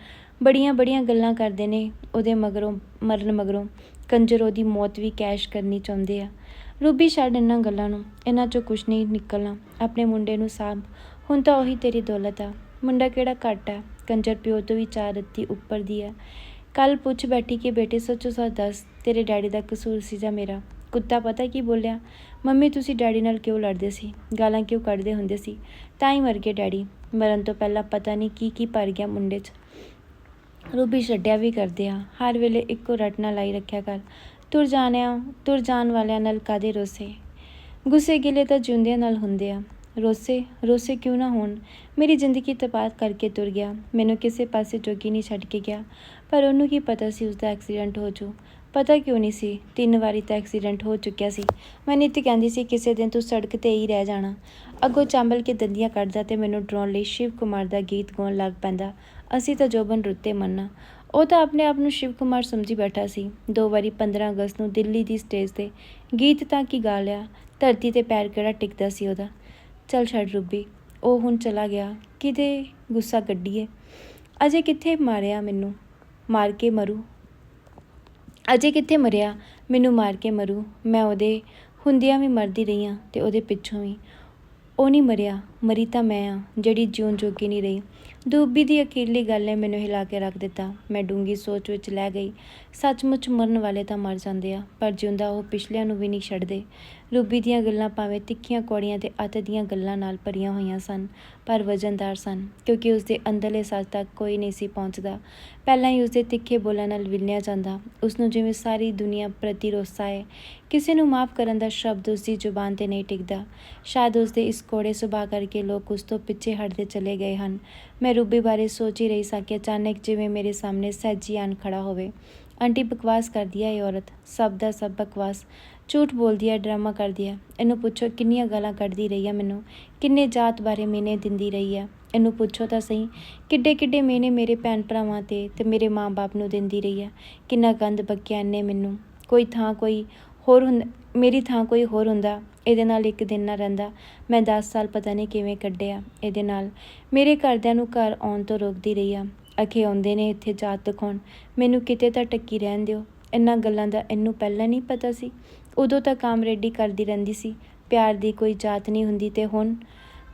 ਬੜੀਆਂ ਬੜੀਆਂ ਗੱਲਾਂ ਕਰਦੇ ਨੇ, ਉਹਦੇ ਮਗਰੋਂ, ਮਰਨ ਮਗਰੋਂ। ਕੰਜਰ ਉਹਦੀ ਮੌਤ ਵੀ ਕੈਸ਼ ਕਰਨੀ ਚਾਹੁੰਦੇ ਆ। ਰੂਬੀ ਛੱਡ ਇਹਨਾਂ ਗੱਲਾਂ ਨੂੰ, ਇਹਨਾਂ ਚੋਂ ਕੁਝ ਨਹੀਂ ਨਿਕਲਣਾ। ਆਪਣੇ ਮੁੰਡੇ ਨੂੰ ਸਾਂਭ। ਹੁਣ ਤਾਂ ਉਹੀ ਤੇਰੀ ਦੌਲਤ ਆ। ਮੁੰਡਾ ਕਿਹੜਾ ਘੱਟ ਹੈ ਕੰਜਰ ਪਿਓ ਤੋਂ ਵੀ ਚਾਰ ਰੱਤੀ ਉੱਪਰ ਦੀ ਹੈ ਕੱਲ ਪੁੱਛ ਬੈਠੀ ਕਿ ਬੇਟੇ ਸੱਚੋ ਸੱਚ ਦੱਸ, ਤੇਰੇ ਡੈਡੀ ਦਾ ਕਸੂਰ ਸੀ ਜਾਂ ਮੇਰਾ? ਕੁੱਤਾ ਪਤਾ ਕੀ ਬੋਲਿਆ? ਮੰਮੀ, ਤੁਸੀਂ ਡੈਡੀ ਨਾਲ ਕਿਉਂ ਲੜਦੇ ਸੀ? ਗਾਲਾਂ ਕਿਉਂ ਕੱਢਦੇ ਹੁੰਦੇ ਸੀ? ਤਾਂ ਹੀ ਮਰ ਗਏ ਡੈਡੀ। ਮਰਨ ਤੋਂ ਪਹਿਲਾਂ ਪਤਾ ਨਹੀਂ ਕੀ ਕੀ ਭਰ ਗਿਆ ਮੁੰਡੇ 'ਚ। ਰੂਬੀ ਛੱਡਿਆ ਵੀ ਕਰਦੇ ਆ। ਹਰ ਵੇਲੇ ਇੱਕੋ ਰਟਨਾ ਲਾਈ ਰੱਖਿਆ ਕਰ। ਤੁਰ ਜਾਣਿਆ, ਤੁਰ ਜਾਣ ਵਾਲਿਆਂ ਨਾਲ ਕਾਦੇ ਰੋਸੇ? ਗੁੱਸੇ ਗਿਲੇ ਤਾਂ ਜਿਉਂਦਿਆਂ ਨਾਲ ਹੁੰਦੇ ਆ। ਰੋਸੇ ਰੋਸੇ ਕਿਉਂ ਨਾ ਹੋਣ? ਮੇਰੀ ਜ਼ਿੰਦਗੀ ਤਬਾਹ ਕਰਕੇ ਤੁਰ ਗਿਆ। ਮੈਨੂੰ ਕਿਸੇ ਪਾਸੇ ਜੋਗੀ ਨਹੀਂ ਛੱਡ ਕੇ ਗਿਆ। ਪਰ ਉਹਨੂੰ ਕੀ ਪਤਾ ਸੀ ਉਸਦਾ ਐਕਸੀਡੈਂਟ ਹੋ ਜੂ ਪਤਾ ਕਿਉਂ ਨਹੀਂ ਸੀ? ਤਿੰਨ ਵਾਰੀ ਤਾਂ ਐਕਸੀਡੈਂਟ ਹੋ ਚੁੱਕਿਆ ਸੀ। ਮੈਂ ਨਿੱਤ ਕਹਿੰਦੀ ਸੀ, ਕਿਸੇ ਦਿਨ ਤੂੰ ਸੜਕ ਤੇ ਹੀ ਰਹਿ ਜਾਣਾ। ਅੱਗੋਂ ਚਾਂਬਲ ਕੇ ਦੰਦੀਆਂ ਕੱਢਦਾ ਤੇ ਮੈਨੂੰ ਡਰਾਉਣ ਲਈ ਸ਼ਿਵ ਕੁਮਾਰ ਦਾ ਗੀਤ ਗਾਉਣ ਲੱਗ ਪੈਂਦਾ। ਅਸੀਂ ਤਾਂ ਜੋਬਨ ਰੁੱਤੇ ਮੰਨਾ ਉਹ ਤਾਂ ਆਪਣੇ ਆਪ ਨੂੰ ਸ਼ਿਵ ਕੁਮਾਰ ਸਮਝੀ ਬੈਠਾ ਸੀ। ਦੋ ਵਾਰੀ 15 ਅਗਸਤ ਨੂੰ ਦਿੱਲੀ ਦੀ ਸਟੇਜ ਤੇ ਗੀਤ ਤਾਂ ਕੀ ਗਾ ਲਿਆ? ਧਰਤੀ ਤੇ ਪੈਰ ਕਿਹੜਾ ਟਿਕਦਾ ਸੀ ਉਹਦਾ? ਚੱਲ ਛੱਡ ਰੁੱਬੀ, ਉਹ ਹੁਣ ਚਲਾ ਗਿਆ, ਕਿਤੇ ਗੁੱਸਾ ਕੱਢੀਏ। ਅਜੇ ਕਿੱਥੇ ਮਾਰਿਆ ਮੈਨੂੰ? ਮਾਰ ਕੇ ਮਰੂ। ਅਜੇ ਕਿੱਥੇ ਮਰਿਆ? ਮੈਨੂੰ ਮਾਰ ਕੇ ਮਰੂ। ਮੈਂ ਉਹਦੇ ਹੁੰਦਿਆਂ ਵੀ ਮਰਦੀ ਰਹੀ ਹਾਂ ਤੇ ਉਹਦੇ ਪਿੱਛੋਂ ਵੀ। ਉਹ ਨਹੀਂ ਮਰਿਆ। ਮਰੀ ਤਾਂ ਮੈਂ ਆ, ਜਿਹੜੀ ਜਿਉਣ ਜੋਗੀ ਨਹੀਂ ਰਹੀ। ਦੂਬੀ ਦੀ ਅਖੀਰਲੀ ਗੱਲ ਨੇ ਮੈਨੂੰ ਹਿਲਾ ਕੇ ਰੱਖ ਦਿੱਤਾ। ਮੈਂ ਡੂੰਗੀ ਸੋਚ ਵਿੱਚ ਲੈ ਗਈ। ਸੱਚਮੁੱਚ ਮਰਨ ਵਾਲੇ ਤਾਂ ਮਰ ਜਾਂਦੇ ਆ, ਪਰ ਜਿਉਂਦਾ ਉਹ ਪਿਛਲਿਆਂ ਨੂੰ ਵੀ ਨਹੀਂ ਛੱਡਦੇ। ਰੂਬੀ ਦੀਆਂ ਗੱਲਾਂ ਭਾਵੇਂ ਤਿੱਖੀਆਂ ਕੌੜੀਆਂ ਤੇ ਅਤ ਦੀਆਂ ਗੱਲਾਂ ਨਾਲ ਭਰੀਆਂ ਹੋਈਆਂ ਸਨ, ਪਰ ਵਜਨਦਾਰ ਸਨ, ਕਿਉਂਕਿ ਉਸਦੇ ਅੰਦਰਲੇ ਸੱਚ ਤੱਕ ਕੋਈ ਨਹੀਂ ਸੀ ਪਹੁੰਚਦਾ। ਪਹਿਲਾਂ ਹੀ ਉਸਦੇ ਤਿੱਖੇ ਬੋਲਾਂ ਨਾਲ ਵਿਲਿਆ ਜਾਂਦਾ। ਉਸ ਨੂੰ ਜਿਵੇਂ ਸਾਰੀ ਦੁਨੀਆ ਪ੍ਰਤੀ ਰੋਸਾ ਹੈ ਕਿਸੇ ਨੂੰ ਮਾਫ ਕਰਨ ਦਾ ਸ਼ਬਦ ਉਸਦੀ ਜ਼ੁਬਾਨ ਤੇ ਨਹੀਂ ਟਿਕਦਾ। ਸ਼ਾਇਦ ਉਸਦੇ ਇਸ ਕੋੜੇ ਸੁਭਾਅ ਕਰਕੇ ਲੋਕ ਉਸ ਤੋਂ ਪਿੱਛੇ ਹਟਦੇ ਚਲੇ ਗਏ ਹਨ। ਮੈਂ ਰੂਬੀ ਬਾਰੇ ਸੋਚ ਹੀ ਰਹੀ ਸਾਂ ਕਿ ਅਚਾਨਕ ਜਿਵੇਂ ਮੇਰੇ ਸਾਹਮਣੇ ਸਹਿਜੀ ਆਣ ਖੜਾ ਹੋਵੇ। ਆਂਟੀ ਬਕਵਾਸ ਕਰਦੀ ਹੈ ਇਹ ਔਰਤ। ਸਭ ਦਾ ਸਭ ਬਕਵਾਸ। ਝੂਠ ਬੋਲਦੀ ਹੈ ਡਰਾਮਾ ਕਰਦੀ ਹੈ ਇਹਨੂੰ ਪੁੱਛੋ ਕਿੰਨੀਆਂ ਗਾਲਾਂ ਕੱਢਦੀ ਰਹੀ ਆ ਮੈਨੂੰ। ਕਿੰਨੇ ਜਾਤ ਬਾਰੇ ਮੈਨੇ ਦਿੰਦੀ ਰਹੀ ਹੈ ਇਹਨੂੰ ਪੁੱਛੋ ਤਾਂ ਸਹੀ ਕਿੱਡੇ ਕਿੱਡੇ ਮੈਨੇ ਮੇਰੇ ਭੈਣ ਭਰਾਵਾਂ ਤੇ ਤੇ ਮੇਰੇ ਮਾਂ-ਬਾਪ ਨੂੰ ਦਿੰਦੀ ਰਹੀ ਹੈ ਕਿੰਨਾ ਗੰਦ ਬਕਿਆ ਇਹਨੇ ਮੈਨੂੰ। ਕੋਈ ਥਾਂ ਕੋਈ ਹੋਰ ਹੁੰਦਾ ਮੇਰੀ ਥਾਂ ਕੋਈ ਹੋਰ ਹੁੰਦਾ। ਇਹਦੇ ਨਾਲ ਇੱਕ ਦਿਨ ਨਾ ਰਹਿੰਦਾ। ਮੈਂ 10 ਸਾਲ ਪਤਾ ਨਹੀਂ ਕਿਵੇਂ ਕੱਢਿਆ। ਇਹਦੇ ਨਾਲ ਮੇਰੇ ਘਰਦਿਆਂ ਨੂੰ ਘਰ ਆਉਣ ਤੋਂ ਰੋਕਦੀ ਰਹੀ ਆ। ਅਖੇ ਆਉਂਦੇ ਨੇ ਇੱਥੇ ਜਾਤ ਦਿਖਾਉਣ ਮੈਨੂੰ ਕਿਤੇ ਤਾਂ ਟੱਕੀ ਰਹਿਣ ਦਿਓ। ਇਹਨਾਂ ਗੱਲਾਂ ਦਾ ਇਹਨੂੰ ਪਹਿਲਾਂ ਨਹੀਂ ਪਤਾ ਸੀ। ਉਦੋਂ ਤਾਂ ਕਾਮਰੇਡੀ ਕਰਦੀ ਰਹਿੰਦੀ ਸੀ। ਪਿਆਰ ਦੀ ਕੋਈ ਜਾਤ ਨਹੀਂ ਹੁੰਦੀ ਤੇ ਹੁਣ?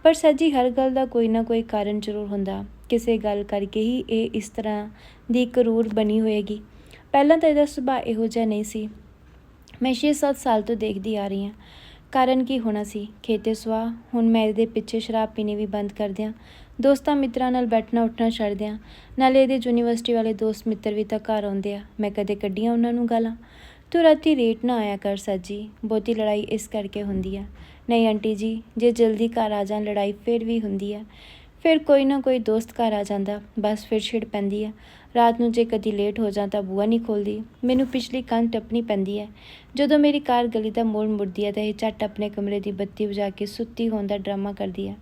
ਪਰ ਸੱਜੀ ਹਰ ਗੱਲ ਦਾ ਕੋਈ ਨਾ ਕੋਈ ਕਾਰਨ ਜ਼ਰੂਰ ਹੁੰਦਾ। ਕਿਸੇ ਗੱਲ ਕਰਕੇ ਹੀ ਇਹ ਇਸ ਤਰ੍ਹਾਂ ਦੀ ਕਰੂਰ ਬਣੀ ਹੋਏਗੀ। ਪਹਿਲਾਂ ਤਾਂ ਇਹਦਾ ਸੁਭਾਅ ਇਹੋ ਜਿਹਾ ਨਹੀਂ ਸੀ। ਮੈਂ 6-7 ਸਾਲ ਤੋਂ ਦੇਖਦੀ ਆ ਰਹੀ ਹਾਂ। ਕਾਰਨ ਕੀ ਹੋਣਾ ਸੀ? ਖੇਤੇ ਸੁਆ ਹੁਣ ਮੈਂ ਇਹਦੇ ਪਿੱਛੇ ਸ਼ਰਾਬ ਪੀਣੀ ਵੀ ਬੰਦ ਕਰ ਦਿਆਂ। ਦੋਸਤਾਂ ਮਿੱਤਰਾਂ ਨਾਲ ਬੈਠਣਾ ਉੱਠਣਾ ਛੱਡ ਦਿਆਂ ਨਾਲੇ ਇਹਦੇ ਯੂਨੀਵਰਸਿਟੀ ਵਾਲੇ ਦੋਸਤ ਮਿੱਤਰ ਵੀ ਤਾਂ ਘਰ ਆਉਂਦੇ ਆ। ਮੈਂ ਕਦੇ ਕੱਢੀਆਂ ਉਹਨਾਂ ਨੂੰ ਗਾਲਾਂ। ਤੂੰ ਰਾਤੀ ਰੇਟ ਨਾ ਆਇਆ ਕਰ ਸੱਜੀ। ਬਹੁਤੀ ਲੜਾਈ ਇਸ ਕਰਕੇ ਹੁੰਦੀ ਆ। ਨਹੀਂ ਆਂਟੀ ਜੀ, ਜੇ ਜਲਦੀ ਘਰ ਆ ਜਾਣ, ਲੜਾਈ ਫਿਰ ਵੀ ਹੁੰਦੀ ਆ। ਫਿਰ ਕੋਈ ਨਾ ਕੋਈ ਦੋਸਤ ਘਰ ਆ ਜਾਂਦਾ। ਬਸ ਫਿਰ ਛਿੜ ਪੈਂਦੀ ਆ। ਰਾਤ ਨੂੰ ਜੇ ਕਦੀ ਲੇਟ ਹੋ ਜਾਂ ਤਾਂ ਬੂਆ ਨਹੀਂ ਖੋਲਦੀ। ਮੈਨੂੰ ਪਿਛਲੀ ਕੰਧ ਟੱਪਣੀ ਪੈਂਦੀ ਹੈ ਜਦੋਂ ਮੇਰੀ ਕਾਰ ਗਲੀ ਦਾ ਮੋੜ ਮੁੜਦੀ ਹੈ ਤਾਂ ਇਹ ਝੱਟ ਆਪਣੇ ਕਮਰੇ ਦੀ ਬੱਤੀ ਬੁਝਾ ਕੇ ਸੁੱਤੀ ਹੋਣ ਦਾ ਡਰਾਮਾ ਕਰਦੀ ਹੈ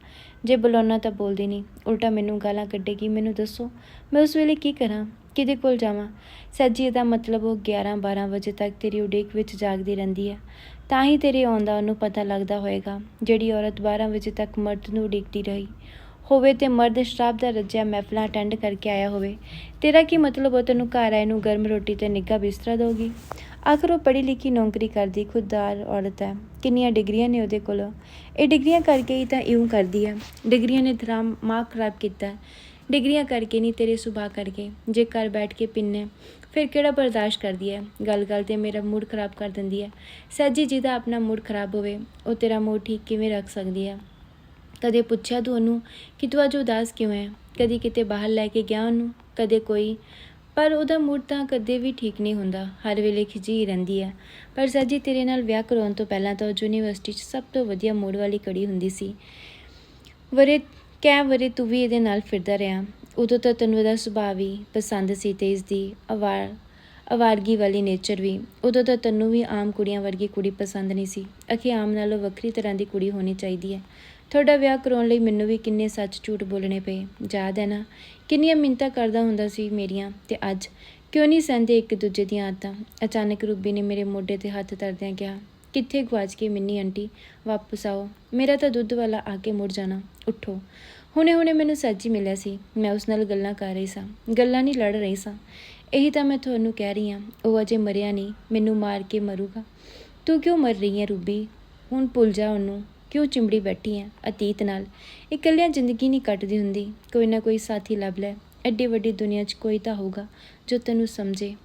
ਜੇ ਬੁਲਾਉਣਾ ਤਾਂ ਬੋਲਦੀ ਨਹੀਂ। ਉਲਟਾ ਮੈਨੂੰ ਗਾਲਾਂ ਕੱਢੇਗੀ, ਮੈਨੂੰ ਦੱਸੋ, ਮੈਂ ਉਸ ਵੇਲੇ ਕੀ ਕਰਾਂ? ਕਿਹਦੇ ਕੋਲ ਜਾਵਾਂ? ਸੱਜੀ, ਇਹਦਾ ਮਤਲਬ ਉਹ 11 12 ਵਜੇ ਤੱਕ ਤੇਰੀ ਉਡੀਕ ਵਿੱਚ ਜਾਗਦੀ ਰਹਿੰਦੀ ਹੈ। ਤਾਂ ਹੀ ਤੇਰੇ ਆਉਂਦਾ ਉਹਨੂੰ ਪਤਾ ਲੱਗਦਾ ਹੋਏਗਾ, ਜਿਹੜੀ ਔਰਤ 12 ਵਜੇ ਤੱਕ ਮਰਦ ਨੂੰ ਉਡੀਕਦੀ ਰਹੀ। ਹੋਵੇ ਤੇ ਮਰਦ ਸ਼ਰਾਬ ਦਾ ਰੱਜਿਆ ਮਹਿਫਲਾਂ ਅਟੈਂਡ ਕਰਕੇ ਆਇਆ ਹੋਵੇ। ਤੇਰਾ ਕੀ ਮਤਲਬ ਉਹ ਤੈਨੂੰ ਘਰ ਆਏ ਨੂੰ ਗਰਮ ਰੋਟੀ ਤੇ ਨਿੱਘਾ ਬਿਸਤਰਾ ਦੋਗੀ ਆਖਰ ਉਹ ਪੜ੍ਹੀ ਲਿਖੀ ਨੌਕਰੀ ਕਰਦੀ, ਖੁਦਦਾਰ ਔਰਤ ਹੈ। ਕਿੰਨੀਆਂ ਡਿਗਰੀਆਂ ਨੇ ਉਹਦੇ ਕੋਲ। ਇਹ ਡਿਗਰੀਆਂ ਕਰਕੇ ਹੀ ਤਾਂ ਇਉਂ ਕਰਦੀ ਹੈ। ਡਿਗਰੀਆਂ ਨੇ ਤੇਰਾ ਮਾਂ ਖਰਾਬ ਕੀਤਾ। ਡਿਗਰੀਆਂ ਕਰਕੇ ਨਹੀਂ, ਤੇਰੇ ਸੁਭਾਅ ਕਰਕੇ। ਜੇ ਘਰ ਬੈਠ ਕੇ ਪਿੰਨੇ, ਫਿਰ ਕਿਹੜਾ ਬਰਦਾਸ਼ਤ ਕਰਦੀ ਹੈ? ਗੱਲ ਗੱਲ ਤੇ ਮੇਰਾ ਮੂਡ ਖਰਾਬ ਕਰ ਦਿੰਦੀ ਹੈ। ਸੱਜੀ ਜਿਹਦਾ ਆਪਣਾ ਮੂਡ ਖਰਾਬ ਹੋਵੇ, ਉਹ ਤੇਰਾ ਮੂਡ ਠੀਕ ਕਿਵੇਂ ਰੱਖ ਸਕਦੀ ਹੈ? ਕਦੇ ਪੁੱਛਿਆ ਤੂੰ ਉਹਨੂੰ ਕਿ ਤੂੰ ਅੱਜ ਉਦਾਸ ਕਿਉਂ ਹੈ? ਕਦੀ ਕਿਤੇ ਬਾਹਰ ਲੈ ਕੇ ਗਿਆ ਉਹਨੂੰ? ਕਦੇ ਕੋਈ ਪਰ ਉਹਦਾ ਮੂਡ ਤਾਂ ਕਦੇ ਵੀ ਠੀਕ ਨਹੀਂ ਹੁੰਦਾ। ਹਰ ਵੇਲੇ ਖਿਜੀ ਹੀ ਰਹਿੰਦੀ ਹੈ। ਪਰ ਸਾਜੀ ਤੇਰੇ ਨਾਲ ਵਿਆਹ ਕਰਾਉਣ ਤੋਂ ਪਹਿਲਾਂ ਤਾਂ ਉਹ ਯੂਨੀਵਰਸਿਟੀ 'ਚ ਸਭ ਤੋਂ ਵਧੀਆ ਮੂਡ ਵਾਲੀ ਕੜੀ ਹੁੰਦੀ ਸੀ। ਵਰੇ ਕੈ ਵਰੇ ਤੂੰ ਵੀ ਇਹਦੇ ਨਾਲ ਫਿਰਦਾ ਰਿਹਾ। ਉਦੋਂ ਤਾਂ ਤੈਨੂੰ ਇਹਦਾ ਸੁਭਾਅ ਵੀ ਪਸੰਦ ਸੀ ਤੇ ਇਸ ਦੀ ਅਵਾਰ, ਅਵਾਰਗੀ ਵਾਲੀ ਨੇਚਰ ਵੀ। ਉਦੋਂ ਤਾਂ ਤੈਨੂੰ ਵੀ ਆਮ ਕੁੜੀਆਂ ਵਰਗੀ ਕੁੜੀ ਪਸੰਦ ਨਹੀਂ ਸੀ। ਅਖੇ ਆਮ ਨਾਲੋਂ ਵੱਖਰੀ ਤਰ੍ਹਾਂ ਦੀ ਕੁੜੀ ਹੋਣੀ ਚਾਹੀਦੀ ਹੈ। ਤੁਹਾਡਾ ਵਿਆਹ ਕਰਾਉਣ ਲਈ ਮੈਨੂੰ ਵੀ ਕਿੰਨੇ ਸੱਚ ਝੂਠ ਬੋਲਣੇ ਪਏ। ਯਾਦ ਹੈ ਨਾ, ਕਿੰਨੀਆਂ ਮਿੰਤਾ ਕਰਦਾ ਹੁੰਦਾ ਸੀ ਮੇਰੀਆਂ, ਤੇ ਅੱਜ ਕਿਉਂ ਨਹੀਂ ਸਹਿੰਦੇ ਇੱਕ ਦੂਜੇ ਦੀਆਂ ਆਦਤਾਂ? ਅਚਾਨਕ ਰੂਬੀ ਨੇ ਮੇਰੇ ਮੋਢੇ ਤੇ ਹੱਥ ਧਰਦਿਆਂ ਕਿਹਾ, ਕਿੱਥੇ ਗਵਾਚ ਗਈ ਮਿੰਨੀ ਆਂਟੀ? ਵਾਪਸ ਆਓ। ਮੇਰਾ ਤਾਂ ਦੁੱਧ ਵਾਲਾ ਆ ਕੇ ਮੁੜ ਜਾਣਾ। ਉੱਠੋ। ਹੁਣੇ ਹੁਣੇ ਮੈਨੂੰ ਸੱਜੀ ਮਿਲਿਆ ਸੀ। ਮੈਂ ਉਸ ਨਾਲ ਗੱਲਾਂ ਕਰ ਰਹੀ ਸਾਂ। ਗੱਲਾਂ ਨਹੀਂ ਲੜ ਰਹੀ ਸਾਂ। ਇਹੀ ਤਾਂ ਮੈਂ ਤੁਹਾਨੂੰ ਕਹਿ ਰਹੀ ਹਾਂ, ਉਹ ਅਜੇ ਮਰਿਆ ਨਹੀਂ, ਮੈਨੂੰ ਮਾਰ ਕੇ ਮਰੂਗਾ। ਤੂੰ ਕਿਉਂ ਮਰ ਰਹੀ ਹੈ ਰੂਬੀ? ਹੁਣ ਭੁੱਲ ਜਾ ਉਹਨੂੰ। ਕਿਉਂ ਚਿੰਬੜੀ ਬੈਠੀ ਹੈ ਅਤੀਤ ਨਾਲ? ਇਕੱਲਿਆਂ ਜ਼ਿੰਦਗੀ ਨਹੀਂ ਕੱਟਦੀ ਹੁੰਦੀ। ਕੋਈ ਨਾ ਕੋਈ ਸਾਥੀ ਲੱਭ ਲੈ। ਐਡੀ ਵੱਡੀ ਦੁਨੀਆ 'ਚ ਕੋਈ ਤਾਂ ਹੋਊਗਾ ਜੋ ਤੈਨੂੰ ਸਮਝੇ।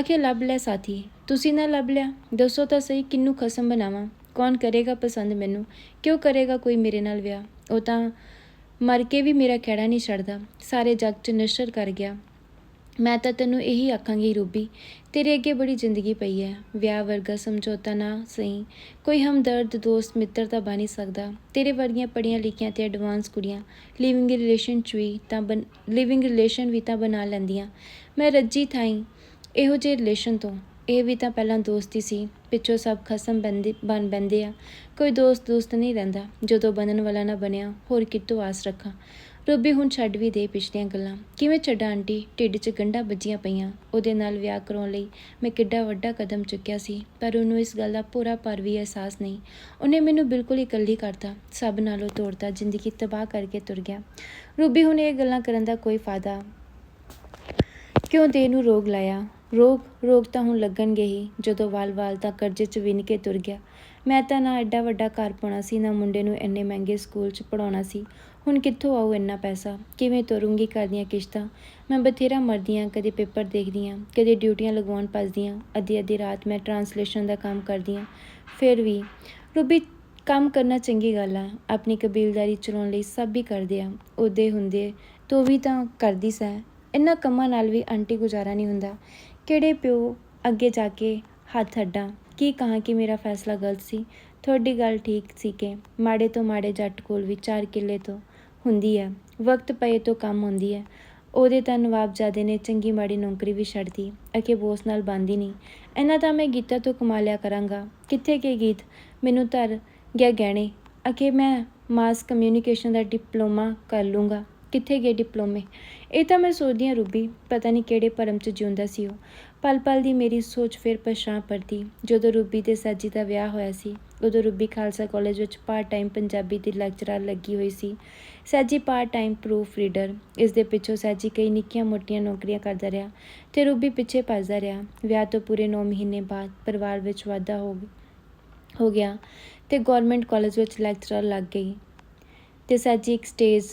ਅਖੇ ਲੱਭ ਲੈ ਸਾਥੀ। ਤੁਸੀਂ ਨਾ ਲੱਭ ਲਿਆ। ਦੱਸੋ ਤਾਂ ਸਹੀ, ਕਿੰਨੂੰ ਖਸਮ ਬਣਾਵਾਂ? ਕੌਣ ਕਰੇਗਾ ਪਸੰਦ ਮੈਨੂੰ? ਕਿਉਂ ਕਰੇਗਾ ਕੋਈ ਮੇਰੇ ਨਾਲ ਵਿਆਹ? ਉਹ ਤਾਂ ਮਰ ਕੇ ਵੀ ਮੇਰਾ ਖਹਿੜਾ ਨਹੀਂ ਛੱਡਦਾ। ਸਾਰੇ ਜੱਗ 'ਚ ਨਸ਼ਰ ਕਰ ਗਿਆ। ਮੈਂ ਤਾਂ ਤੈਨੂੰ ਇਹੀ ਆਖਾਂਗੀ ਰੂਬੀ, ਤੇਰੇ ਅੱਗੇ ਬੜੀ ਜ਼ਿੰਦਗੀ ਪਈ ਹੈ ਵਿਆਹ ਵਰਗਾ ਸਮਝੌਤਾ ਨਾ ਸਹੀ। ਕੋਈ ਹਮਦਰਦ, ਦੋਸਤ, ਮਿੱਤਰ ਤਾਂ ਬਣ ਹੀ ਸਕਦਾ। ਤੇਰੇ ਵਰਗੀਆਂ ਪੜੀਆਂ ਲਿਖੀਆਂ ਤੇ ਐਡਵਾਂਸ ਕੁੜੀਆਂ ਲਿਵਿੰਗ ਰਿਲੇਸ਼ਨ ਚ ਵੀ ਤਾਂ ਲਿਵਿੰਗ ਰਿਲੇਸ਼ਨ ਵੀ ਤਾਂ ਬਣਾ ਲੈਂਦੀਆਂ। ਮੈਂ ਰੱਜੀ ਥਾਈ ਇਹੋ ਜਿਹੇ ਰਿਲੇਸ਼ਨ ਤੋਂ। ਇਹ ਵੀ ਤਾਂ ਪਹਿਲਾਂ ਦੋਸਤੀ ਸੀ। ਪਿੱਛੋਂ ਸਭ ਖਸਮ ਬੰਦੇ, ਬਣ ਬੰਦੇ ਆ। ਕੋਈ ਦੋਸਤ ਦੋਸਤ ਨਹੀਂ ਰਹਿੰਦਾ। ਜਦੋਂ ਬਣਨ ਵਾਲਾ ਨਾ ਬਣਿਆ, ਹੋਰ ਕਿਤੋਂ ਆਸ ਰੱਖਾਂ। ਰੂਬੀ ਹੁਣ ਛੱਡ ਵੀ ਦੇ ਪਿਛਲੀਆਂ ਗੱਲਾਂ। ਕਿਵੇਂ ਛੱਡਾਂ ਆਂਟੀ? ਢਿੱਡ 'ਚ ਗੰਢਾਂ ਵੱਜੀਆਂ ਪਈਆਂ। ਉਹਦੇ ਨਾਲ ਵਿਆਹ ਕਰਾਉਣ ਲਈ ਮੈਂ ਕਿੱਡਾ ਵੱਡਾ ਕਦਮ ਚੁੱਕਿਆ ਸੀ, ਪਰ ਉਹਨੂੰ ਇਸ ਗੱਲ ਦਾ ਪੂਰਾ ਪਰ ਵੀ ਅਹਿਸਾਸ ਨਹੀਂ। ਉਹਨੇ ਮੈਨੂੰ ਬਿਲਕੁਲ ਇਕੱਲੀ ਕਰਤਾ। ਸਭ ਨਾਲੋਂ ਤੋੜਤਾ ਜ਼ਿੰਦਗੀ ਤਬਾਹ ਕਰਕੇ ਤੁਰ ਗਿਆ। ਰੂਬੀ ਹੁਣ ਇਹ ਗੱਲਾਂ ਕਰਨ ਦਾ ਕੋਈ ਫਾਇਦਾ ਕਿਉਂ ਦੇ ਨੂੰ ਰੋਗ ਲਾਇਆ? ਰੋਗ? ਰੋਗ ਤਾਂ ਹੁਣ ਲੱਗਣਗੇ ਹੀ, ਜਦੋਂ ਵਾਲ-ਵਾਲ ਤਾਂ ਕਰਜ਼ੇ 'ਚ ਵਿੰਨ ਕੇ ਤੁਰ ਗਿਆ। ਮੈਂ ਤਾਂ ਨਾ ਐਡਾ ਵੱਡਾ ਘਰ ਪਾਉਣਾ ਸੀ, ਨਾ ਮੁੰਡੇ ਨੂੰ ਇੰਨੇ ਮਹਿੰਗੇ ਸਕੂਲ 'ਚ ਪੜਾਉਣਾ ਸੀ। ਹੁਣ ਕਿੱਥੋਂ ਆਊ ਇੰਨਾ ਪੈਸਾ? ਕਿਵੇਂ ਤੋਰੂੰਗੀ ਘਰ ਦੀਆਂ ਕਿਸ਼ਤਾਂ? ਮੈਂ ਬਥੇਰਾ ਮਰਦੀ ਹਾਂ ਕਦੇ ਪੇਪਰ ਦੇਖਦੀ ਹਾਂ ਕਦੇ ਡਿਊਟੀਆਂ ਲਗਵਾਉਣ ਭੱਜਦੀ ਹਾਂ ਅੱਧੀ ਅੱਧੀ ਰਾਤ ਮੈਂ ਟਰਾਂਸਲੇਸ਼ਨ ਦਾ ਕੰਮ ਕਰਦੀ ਹਾਂ ਫਿਰ ਵੀ ਰੂਬੀ, ਕੰਮ ਕਰਨਾ ਚੰਗੀ ਗੱਲ ਆ। ਆਪਣੀ ਕਬੀਲਦਾਰੀ ਚਲਾਉਣ ਲਈ ਸਭ ਵੀ ਕਰਦੇ ਆ। ਉਹਦੇ ਹੁੰਦੇ, ਤੂੰ ਵੀ ਤਾਂ ਕਰਦੀ ਸੈਂ। ਇੰਨਾ ਕੰਮਾਂ ਨਾਲ ਵੀ ਆਂਟੀ ਗੁਜ਼ਾਰਾ ਨਹੀਂ ਹੁੰਦਾ। ਕਿਹੜੇ ਪਿਓ ਅੱਗੇ ਜਾ ਕੇ ਹੱਥ ਅੱਡਾਂ? ਕੀ ਕਹਾਂ ਕਿ ਮੇਰਾ ਫੈਸਲਾ ਗਲਤ ਸੀ? ਤੁਹਾਡੀ ਗੱਲ ਠੀਕ ਸੀ ਕਿ ਮਾੜੇ ਤੋਂ ਮਾੜੇ ਜੱਟ ਕੋਲ ਵੀ 4 ਕਿੱਲੇ ਤੋਂ ਹੁੰਦੀ ਹੈ। ਵਕਤ ਪਏ ਤੋਂ ਕੰਮ ਆਉਂਦੀ ਹੈ। ਉਹਦੇ ਤਾਂ ਨਵਾਬਜ਼ਾਦੇ ਨੇ ਚੰਗੀ ਮਾੜੀ ਨੌਕਰੀ ਵੀ ਛੱਡਦੀ ਅਕੇ ਬੋਸ ਨਾਲ ਬੰਦੀ ਨਹੀਂ। ਇਹਨਾਂ ਤਾਂ ਮੈਂ ਗੀਤਾਂ ਤੋਂ ਕਮਾ ਲਿਆ ਕਰਾਂਗਾ। ਕਿੱਥੇ ਕੇ ਗੀਤ? ਮੈਨੂੰ ਧਰ ਗਿਆ ਗਹਿਣੇ। ਅਕੇ ਮੈਂ ਮਾਸ ਕਮਿਊਨੀਕੇਸ਼ਨ ਦਾ ਡਿਪਲੋਮਾ ਕਰ ਲੂੰਗਾ। ਕਿੱਥੇ ਗਏ ਡਿਪਲੋਮੇ? ਇਹ ਤਾਂ ਮੈਂ ਸੋਚਦੀ ਹਾਂ ਰੂਬੀ, ਪਤਾ ਨਹੀਂ ਕਿਹੜੇ ਭਰਮ 'ਚ ਜਿਉਂਦਾ ਸੀ ਉਹ। ਪਲ ਪਲ ਦੀ ਮੇਰੀ ਸੋਚ ਫਿਰ ਪਛਾਣ ਪੜਦੀ ਜਦੋਂ ਰੂਬੀ ਤੇ ਸਾਜੀ ਦਾ ਵਿਆਹ ਹੋਇਆ ਸੀ, ਉਦੋਂ ਰੂਬੀ ਖਾਲਸਾ ਕਾਲਜ ਵਿੱਚ ਪਾਰਟ ਟਾਈਮ ਪੰਜਾਬੀ ਦੀ ਲੈਕਚਰਰ ਲੱਗੀ ਹੋਈ ਸੀ। ਸਾਜੀ ਪਾਰਟ ਟਾਈਮ ਪ੍ਰੂਫ ਰੀਡਰ ਇਸ ਦੇ ਪਿੱਛੋਂ ਸਾਜੀ ਕਈ ਨਿੱਕੀਆਂ ਮੋਟੀਆਂ ਨੌਕਰੀਆਂ ਕਰਦਾ ਰਿਹਾ ਤੇ ਰੂਬੀ ਪਿੱਛੇ ਭੱਜਦਾ ਰਿਹਾ। ਵਿਆਹ ਤੋਂ ਪੂਰੇ 9 ਮਹੀਨੇ ਬਾਅਦ ਪਰਿਵਾਰ ਵਿੱਚ ਵਾਧਾ ਹੋ ਹੋ ਗਿਆ ਤੇ ਗਵਰਨਮੈਂਟ ਕਾਲਜ ਵਿੱਚ ਲੈਕਚਰਰ ਲੱਗ ਗਈ। ਤੇ ਸਾਜੀ ਇੱਕ ਸਟੇਜ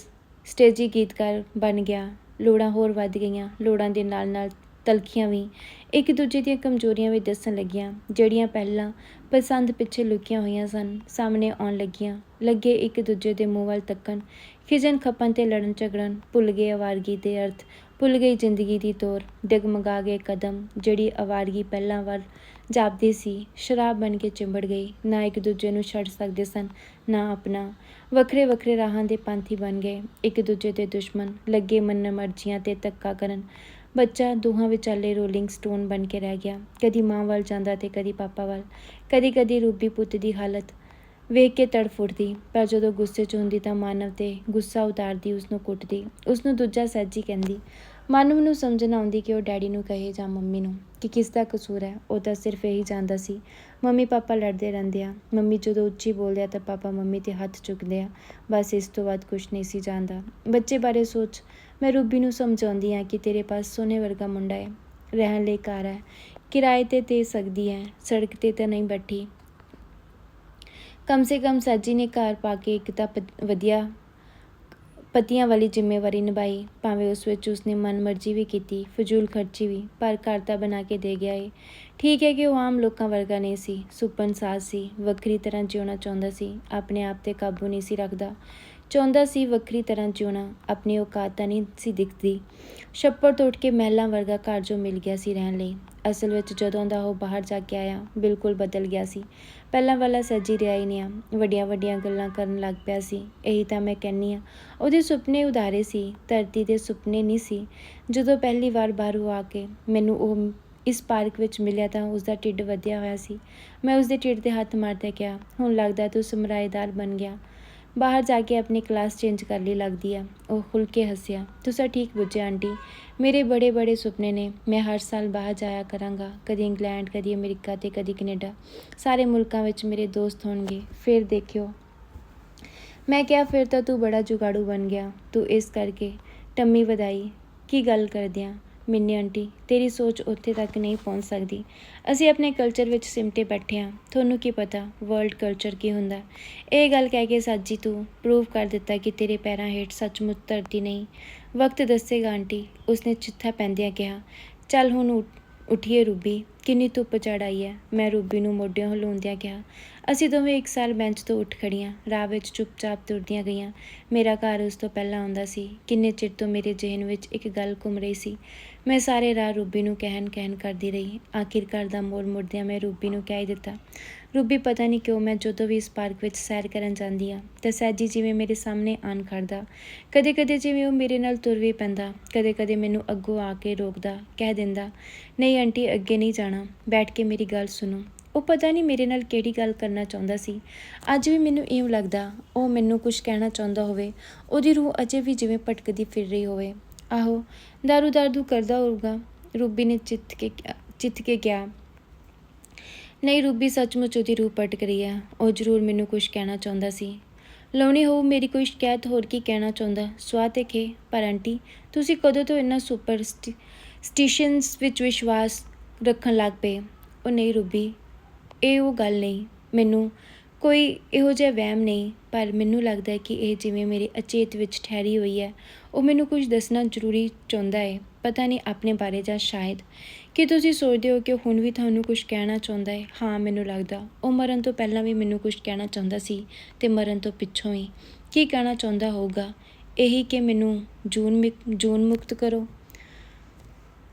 ਸਟੇਜੀ ਗੀਤਕਾਰ ਬਣ ਗਿਆ, ਲੋੜਾਂ ਹੋਰ ਵੱਧ ਗਈਆਂ, ਲੋੜਾਂ ਦੇ ਨਾਲ ਨਾਲ ਤਲਖੀਆਂ ਵੀ। ਇੱਕ ਦੂਜੇ ਦੀਆਂ ਕਮਜ਼ੋਰੀਆਂ ਵੀ ਦੱਸਣ ਲੱਗੀਆਂ, ਜਿਹੜੀਆਂ ਪਹਿਲਾਂ ਪਸੰਦ ਪਿੱਛੇ ਲੁਕੀਆਂ ਹੋਈਆਂ ਸਨ, ਸਾਹਮਣੇ ਆਉਣ ਲੱਗੀਆਂ। ਲੱਗੇ ਇੱਕ ਦੂਜੇ ਦੇ ਮੂੰਹ ਵੱਲ ਤੱਕਣ ਖਿਜਣ ਖੱਪਣ ਤੇ ਲੜਨ ਝਗੜਨ, ਭੁੱਲ ਗਏ ਆਵਾਰਗੀ ਦੇ ਅਰਥ ਭੁੱਲ ਗਈ ਜ਼ਿੰਦਗੀ ਦੀ ਤੋਰ, ਡਗਮਗਾ ਗਏ ਕਦਮ, ਜਿਹੜੀ ਆਵਾਰਗੀ ਪਹਿਲਾਂ ਵਾਰ ਜਾਪਦੀ ਸੀ, ਸ਼ਰਾਬ ਬਣ ਕੇ ਚਿੰਬੜ ਗਈ, ਨਾ ਇੱਕ ਦੂਜੇ ਨੂੰ ਛੱਡ ਸਕਦੇ ਸਨ, ਨਾ ਆਪਣਾ। ਵੱਖਰੇ ਵੱਖਰੇ ਰਾਹਾਂ ਦੇ ਪੰਥੀ ਬਣ ਗਏ, ਇੱਕ ਦੂਜੇ ਦੇ ਦੁਸ਼ਮਣ, ਲੱਗੇ ਮਨ ਮਰਜ਼ੀਆਂ ਤੇ ਧੱਕਾ ਕਰਨ। ਬੱਚਾ ਦੋਹਾਂ ਵਿਚਾਲੇ ਰੋਲਿੰਗ ਸਟੋਨ ਬਣ ਕੇ ਰਹਿ ਗਿਆ, ਕਦੀ ਮਾਂ ਵੱਲ ਜਾਂਦਾ ਤੇ ਕਦੀ ਪਾਪਾ ਵੱਲ ਕਦੀ ਕਦੀ ਰੂਬੀ ਪੁੱਤ ਦੀ ਹਾਲਤ। ਵੇਖ ਕੇ ਤੜਫ ਉੱਠਦੀ, ਪਰ ਜਦੋਂ ਗੁੱਸੇ 'ਚ ਹੁੰਦੀ ਤਾਂ ਮਾਨਵ ਤੇ ਗੁੱਸਾ ਉਤਾਰਦੀ ਉਸ ਨੂੰ ਕੁੱਟਦੀ। ਉਸ ਨੂੰ ਦੂਜਾ ਸੱਜੀ ਕਹਿੰਦੀ, ਮਾਨਵ ਨੂੰ ਸਮਝ ਨਾ ਆਉਂਦੀ ਕਿ ਉਹ ਡੈਡੀ ਨੂੰ ਕਹੇ ਜਾਂ ਮੰਮੀ ਨੂੰ ਕਿ ਕਿਸ ਦਾ ਕਸੂਰ ਹੈ। ਉਹ ਤਾਂ ਸਿਰਫ ਇਹੀ ਜਾਣਦਾ ਸੀ, ਮੰਮੀ ਪਾਪਾ ਲੜਦੇ ਰਹਿੰਦੇ ਆ। ਮੰਮੀ ਜਦੋਂ ਉੱਚੀ ਬੋਲਦੇ ਆ ਤਾਂ ਪਾਪਾ ਮੰਮੀ ਤੇ ਹੱਥ ਚੁੱਕਦੇ ਆ। ਬਸ ਇਸ ਤੋਂ ਬਾਅਦ ਕੁਝ ਨਹੀਂ ਸੀ ਜਾਣਦਾ। ਬੱਚੇ ਬਾਰੇ ਸੋਚ, ਮੈਂ ਰੂਬੀ ਨੂੰ ਸਮਝਾਉਂਦੀ ਆ ਕਿ ਤੇਰੇ ਪਾਸ ਸੋਨੇ ਵਰਗਾ ਮੁੰਡਾ ਹੈ। ਰਹਿਣ ਲਈ ਘਰ ਹੈ। ਕਿਰਾਏ ਤੇ ਦੇ ਸਕਦੀ ਹੈ, ਸੜਕ ਤੇ ਤਾਂ ਨਹੀਂ ਬੈਠੀ। ਕਮ ਸੇ ਕਮ ਸਾਜੀ ਨੇ ਘਰ ਪਾ ਕੇ ਇੱਕ ਤਾਂ ਪ- ਵਧੀਆ ਪਤੀਆਂ ਵਾਲੀ ਜ਼ਿੰਮੇਵਾਰੀ ਨਿਭਾਈ, ਭਾਵੇਂ ਉਸ ਵਿੱਚ ਉਸਨੇ ਮਨਮਰਜ਼ੀ ਵੀ ਕੀਤੀ, ਫਜ਼ੂਲ ਖਰਚੀ ਵੀ, ਪਰ ਘਰ ਤਾਂ ਬਣਾ ਕੇ ਦੇ ਗਿਆ ਏ। ਠੀਕ ਹੈ ਕਿ ਉਹ ਆਮ ਲੋਕਾਂ ਵਰਗਾ ਨਹੀਂ ਸੀ, ਸੁਪਨ ਸਾਜ਼ ਸੀ, ਵੱਖਰੀ ਤਰ੍ਹਾਂ ਜਿਉਣਾ ਚਾਹੁੰਦਾ ਸੀ, ਆਪਣੇ ਆਪ ਤੇ ਕਾਬੂ ਨਹੀਂ ਸੀ ਰੱਖਦਾ। ਚਾਹੁੰਦਾ ਸੀ ਵੱਖਰੀ ਤਰ੍ਹਾਂ ਜਿਉਣਾ, ਆਪਣੀ ਔਕਾਤ ਤਾਂ ਨਹੀਂ ਸੀ ਦਿਖਦੀ। ਛੱਪੜ ਤੋੜ ਕੇ ਮਹਿਲਾਂ ਵਰਗਾ ਘਰ ਜੋ ਮਿਲ ਗਿਆ ਸੀ ਰਹਿਣ ਲਈ। ਅਸਲ ਵਿੱਚ ਜਦੋਂ ਦਾ ਉਹ ਬਾਹਰ ਜਾ ਕੇ ਆਇਆ, ਬਿਲਕੁਲ ਬਦਲ ਗਿਆ ਸੀ। ਪਹਿਲਾਂ ਵਾਲਾ ਸੱਜੀ ਰਿਹਾ ਹੀ ਨਹੀਂ ਆ। ਵੱਡੀਆਂ ਵੱਡੀਆਂ ਗੱਲਾਂ ਕਰਨ ਲੱਗ ਪਿਆ ਸੀ। ਇਹੀ ਤਾਂ ਮੈਂ ਕਹਿੰਨੀ ਆ ਉਹਦੇ ਸੁਪਨੇ ਉਦਾਰੇ ਸੀ, ਧਰਤੀ ਦੇ ਸੁਪਨੇ ਨਹੀਂ ਸੀ। ਜਦੋਂ ਪਹਿਲੀ ਵਾਰ ਬਾਹਰੋਂ ਆ ਕੇ ਮੈਨੂੰ ਉਹ ਇਸ ਪਾਰਕ ਵਿੱਚ ਮਿਲਿਆ ਤਾਂ ਉਸ ਦਾ ਢਿੱਡ ਵਧਿਆ ਹੋਇਆ ਸੀ। ਮੈਂ ਉਸ ਦੇ ਢਿੱਡ ਤੇ ਹੱਥ ਮਾਰਦਾ ਕਿਹਾ, ਹੁਣ ਲੱਗਦਾ ਤੂੰ ਸਮਰਾਏਦਾਰ ਬਣ ਗਿਆ। ਬਾਹਰ ਜਾ ਕੇ ਆਪਣੀ ਕਲਾਸ ਚੇਂਜ ਕਰ ਲਈ ਲੱਗਦੀ ਆ। ਉਹ ਖੁੱਲ ਕੇ ਹੱਸਿਆ, ਤੁਸੀਂ ਠੀਕ ਬੁੱਝਿਆ ਆਂਟੀ। ਮੇਰੇ ਬੜੇ ਬੜੇ ਸੁਪਨੇ ਨੇ। ਮੈਂ ਹਰ ਸਾਲ ਬਾਹਰ ਜਾਇਆ ਕਰਾਂਗਾ, ਕਦੀ ਇੰਗਲੈਂਡ, ਕਦੀ ਅਮਰੀਕਾ ਤੇ ਕਦੀ ਕੈਨੇਡਾ। ਸਾਰੇ ਮੁਲਕਾਂ ਵਿੱਚ ਮੇਰੇ ਦੋਸਤ ਹੋਣਗੇ। ਫਿਰ ਦੇਖਿਓ। ਮੈਂ ਕਿਹਾ, ਫਿਰ ਤਾਂ ਤੂੰ ਬੜਾ ਜੁਗਾੜੂ ਬਣ ਗਿਆ। ਤੂੰ ਇਸ ਕਰਕੇ ਟੰਮੀ ਵਧਾਈ। ਕੀ ਗੱਲ ਕਰਦਿਆਂ? ਮਿੰਨੀ ਆਂਟੀ, ਤੇਰੀ ਸੋਚ ਉੱਥੇ ਤੱਕ ਨਹੀਂ ਪਹੁੰਚ ਸਕਦੀ। ਅਸੀਂ ਆਪਣੇ ਕਲਚਰ ਵਿੱਚ ਸਿਮਟੇ ਬੈਠੇ ਹਾਂ। ਤੁਹਾਨੂੰ ਕੀ ਪਤਾ ਵਰਲਡ ਕਲਚਰ ਕੀ ਹੁੰਦਾ। ਇਹ ਗੱਲ ਕਹਿ ਕੇ ਸਾਜੀ ਤੂੰ ਪ੍ਰੂਵ ਕਰ ਦਿੱਤਾ ਕਿ ਤੇਰੇ ਪੈਰਾਂ ਹੇਠ ਸੱਚਮੁੱਚ ਧਰਤੀ ਨਹੀਂ। ਵਕਤ ਦੱਸੇਗਾ ਆਂਟੀ, ਉਸਨੇ ਚਿੱਥਾ ਪੈਂਦਿਆਂ ਕਿਹਾ, ਚੱਲ ਹੁਣ ਉੱਠ- ਉੱਠੀਏ ਰੂਬੀ। ਕਿੰਨੀ ਧੁੱਪ ਚੜ੍ਹ ਆਈ ਹੈ? ਮੈਂ ਰੂਬੀ ਨੂੰ ਮੋਢਿਆਂ ਹਿਲਾਉਂਦਿਆਂ ਕਿਹਾ, ਅਸੀਂ ਦੋਵੇਂ ਇੱਕ ਸਾਲ ਬੈਂਚ ਤੋਂ ਉੱਠ ਖੜੀਆਂ ਰਾਹ ਵਿੱਚ ਚੁੱਪਚਾਪ ਤੁਰਦੀਆਂ ਗਈਆਂ। ਮੇਰਾ ਘਰ ਉਸ ਤੋਂ ਪਹਿਲਾਂ ਆਉਂਦਾ ਸੀ। ਕਿੰਨੇ ਚਿਰ ਤੋਂ ਮੇਰੇ ਜ਼ਿਹਨ ਵਿੱਚ ਇੱਕ ਗੱਲ ਘੁੰਮ ਰਹੀ ਸੀ। ਮੈਂ ਸਾਰੇ ਰਾਹ ਰੂਬੀ ਨੂੰ ਕਹਿਣ ਕਹਿਣ ਕਰਦੀ ਰਹੀ। ਆਖਿਰਕਾਰ ਦਾ ਮੋੜ ਮੁੜਦਿਆਂ ਮੈਂ ਰੂਬੀ ਨੂੰ ਕਹਿ ਹੀ ਦਿੱਤਾ, ਰੂਬੀ, ਪਤਾ ਨਹੀਂ ਕਿਉਂ ਮੈਂ ਜਦੋਂ ਵੀ ਇਸ ਪਾਰਕ ਵਿੱਚ ਸੈਰ ਕਰਨ ਜਾਂਦੀ ਆ, ਤਾਂ ਸਹਿਜੀ ਜਿਵੇਂ ਮੇਰੇ ਸਾਹਮਣੇ ਆਣ ਖੜਦਾ ਕਦੇ ਕਦੇ ਜਿਵੇਂ ਉਹ ਮੇਰੇ ਨਾਲ ਤੁਰ ਵੀ ਪੈਂਦਾ। ਕਦੇ ਕਦੇ ਮੈਨੂੰ ਅੱਗੋਂ ਆ ਕੇ ਰੋਕਦਾ, ਕਹਿ ਦਿੰਦਾ, ਨਹੀਂ ਆਂਟੀ, ਅੱਗੇ ਨਹੀਂ ਜਾਣਾ। ਬੈਠ ਕੇ ਮੇਰੀ ਗੱਲ ਸੁਣੋ। ਉਹ ਪਤਾ ਨਹੀਂ ਮੇਰੇ ਨਾਲ ਕਿਹੜੀ ਗੱਲ ਕਰਨਾ ਚਾਹੁੰਦਾ ਸੀ। ਅੱਜ ਵੀ ਮੈਨੂੰ ਇਉਂ ਲੱਗਦਾ, ਉਹ ਮੈਨੂੰ ਕੁਝ ਕਹਿਣਾ ਚਾਹੁੰਦਾ ਹੋਵੇ, ਉਹਦੀ ਰੂਹ ਅਜੇ ਵੀ ਜਿਵੇਂ ਭਟਕਦੀ ਫਿਰ ਰਹੀ ਹੋਵੇ। ਆਹੋ, ਦਾਰੂ ਦਾਰੂ ਕਰਦਾ ਹੋਊਗਾ, ਰੂਬੀ ਨੇ ਚਿੱਤ ਕੇ ਕਿਹਾ- ਚਿੱਤ ਕੇ ਕਿਹਾ। ਨਹੀਂ ਰੂਬੀ, ਸੱਚਮੁੱਚ ਉਹਦੀ ਰੂਹ ਭਟਕ ਰਹੀ ਹੈ, ਉਹ ਜ਼ਰੂਰ ਮੈਨੂੰ ਕੁਝ ਕਹਿਣਾ ਚਾਹੁੰਦਾ ਸੀ। ਲਾਉਣੀ ਹੋਊ, ਮੇਰੀ ਕੋਈ ਸ਼ਿਕਾਇਤ ਹੋਰ ਕੀ ਕਹਿਣਾ ਚਾਹੁੰਦਾ? ਸਵਾਦ ਤੇ ਖੇ, ਪਰ ਆਂਟੀ, ਤੁਸੀਂ ਕਦੋਂ ਤੋਂ ਇੰਨਾ ਸੁਪਰ ਸਟੀਸ਼ਨਸ ਵਿੱਚ ਵਿਸ਼ਵਾਸ ਰੱਖਣ ਲੱਗ ਪਏ। ਉਹ ਨਹੀਂ ਰੂਬੀ, ਇਹ ਉਹ ਗੱਲ ਨਹੀਂ। ਮੈਨੂੰ ਕੋਈ ਇਹੋ ਜਿਹਾ ਵਹਿਮ ਨਹੀਂ, ਪਰ ਮੈਨੂੰ ਲੱਗਦਾ ਹੈ ਕਿ ਇਹ ਜਿਵੇਂ ਮੇਰੇ ਅਚੇਤ ਵਿੱਚ ਠਹਿਰੀ ਹੋਈ ਹੈ, ਉਹ ਮੈਨੂੰ ਕੁਝ ਦੱਸਣਾ ਜ਼ਰੂਰੀ ਚਾਹੁੰਦਾ ਹੈ। ਪਤਾ ਨਹੀਂ ਆਪਣੇ ਬਾਰੇ ਜਾਂ ਸ਼ਾਇਦ। ਕਿ ਤੁਸੀਂ ਸੋਚਦੇ ਹੋ ਕਿ ਹੁਣ ਵੀ ਤੁਹਾਨੂੰ ਕੁਝ ਕਹਿਣਾ ਚਾਹੁੰਦਾ ਹੈ? ਹਾਂ, ਮੈਨੂੰ ਲੱਗਦਾ। ਉਹ ਮਰਨ ਤੋਂ ਪਹਿਲਾਂ ਵੀ ਮੈਨੂੰ ਕੁਝ ਕਹਿਣਾ ਚਾਹੁੰਦਾ ਸੀ ਤੇ ਮਰਨ ਤੋਂ ਪਿੱਛੋਂ ਹੀ। ਕੀ ਕਹਿਣਾ ਚਾਹੁੰਦਾ ਹੋਊਗਾ? ਇਹੀ ਕਿ ਮੈਨੂੰ ਜੂਨ ਮਿਕ- ਜੂਨ ਮੁਕਤ ਕਰੋ।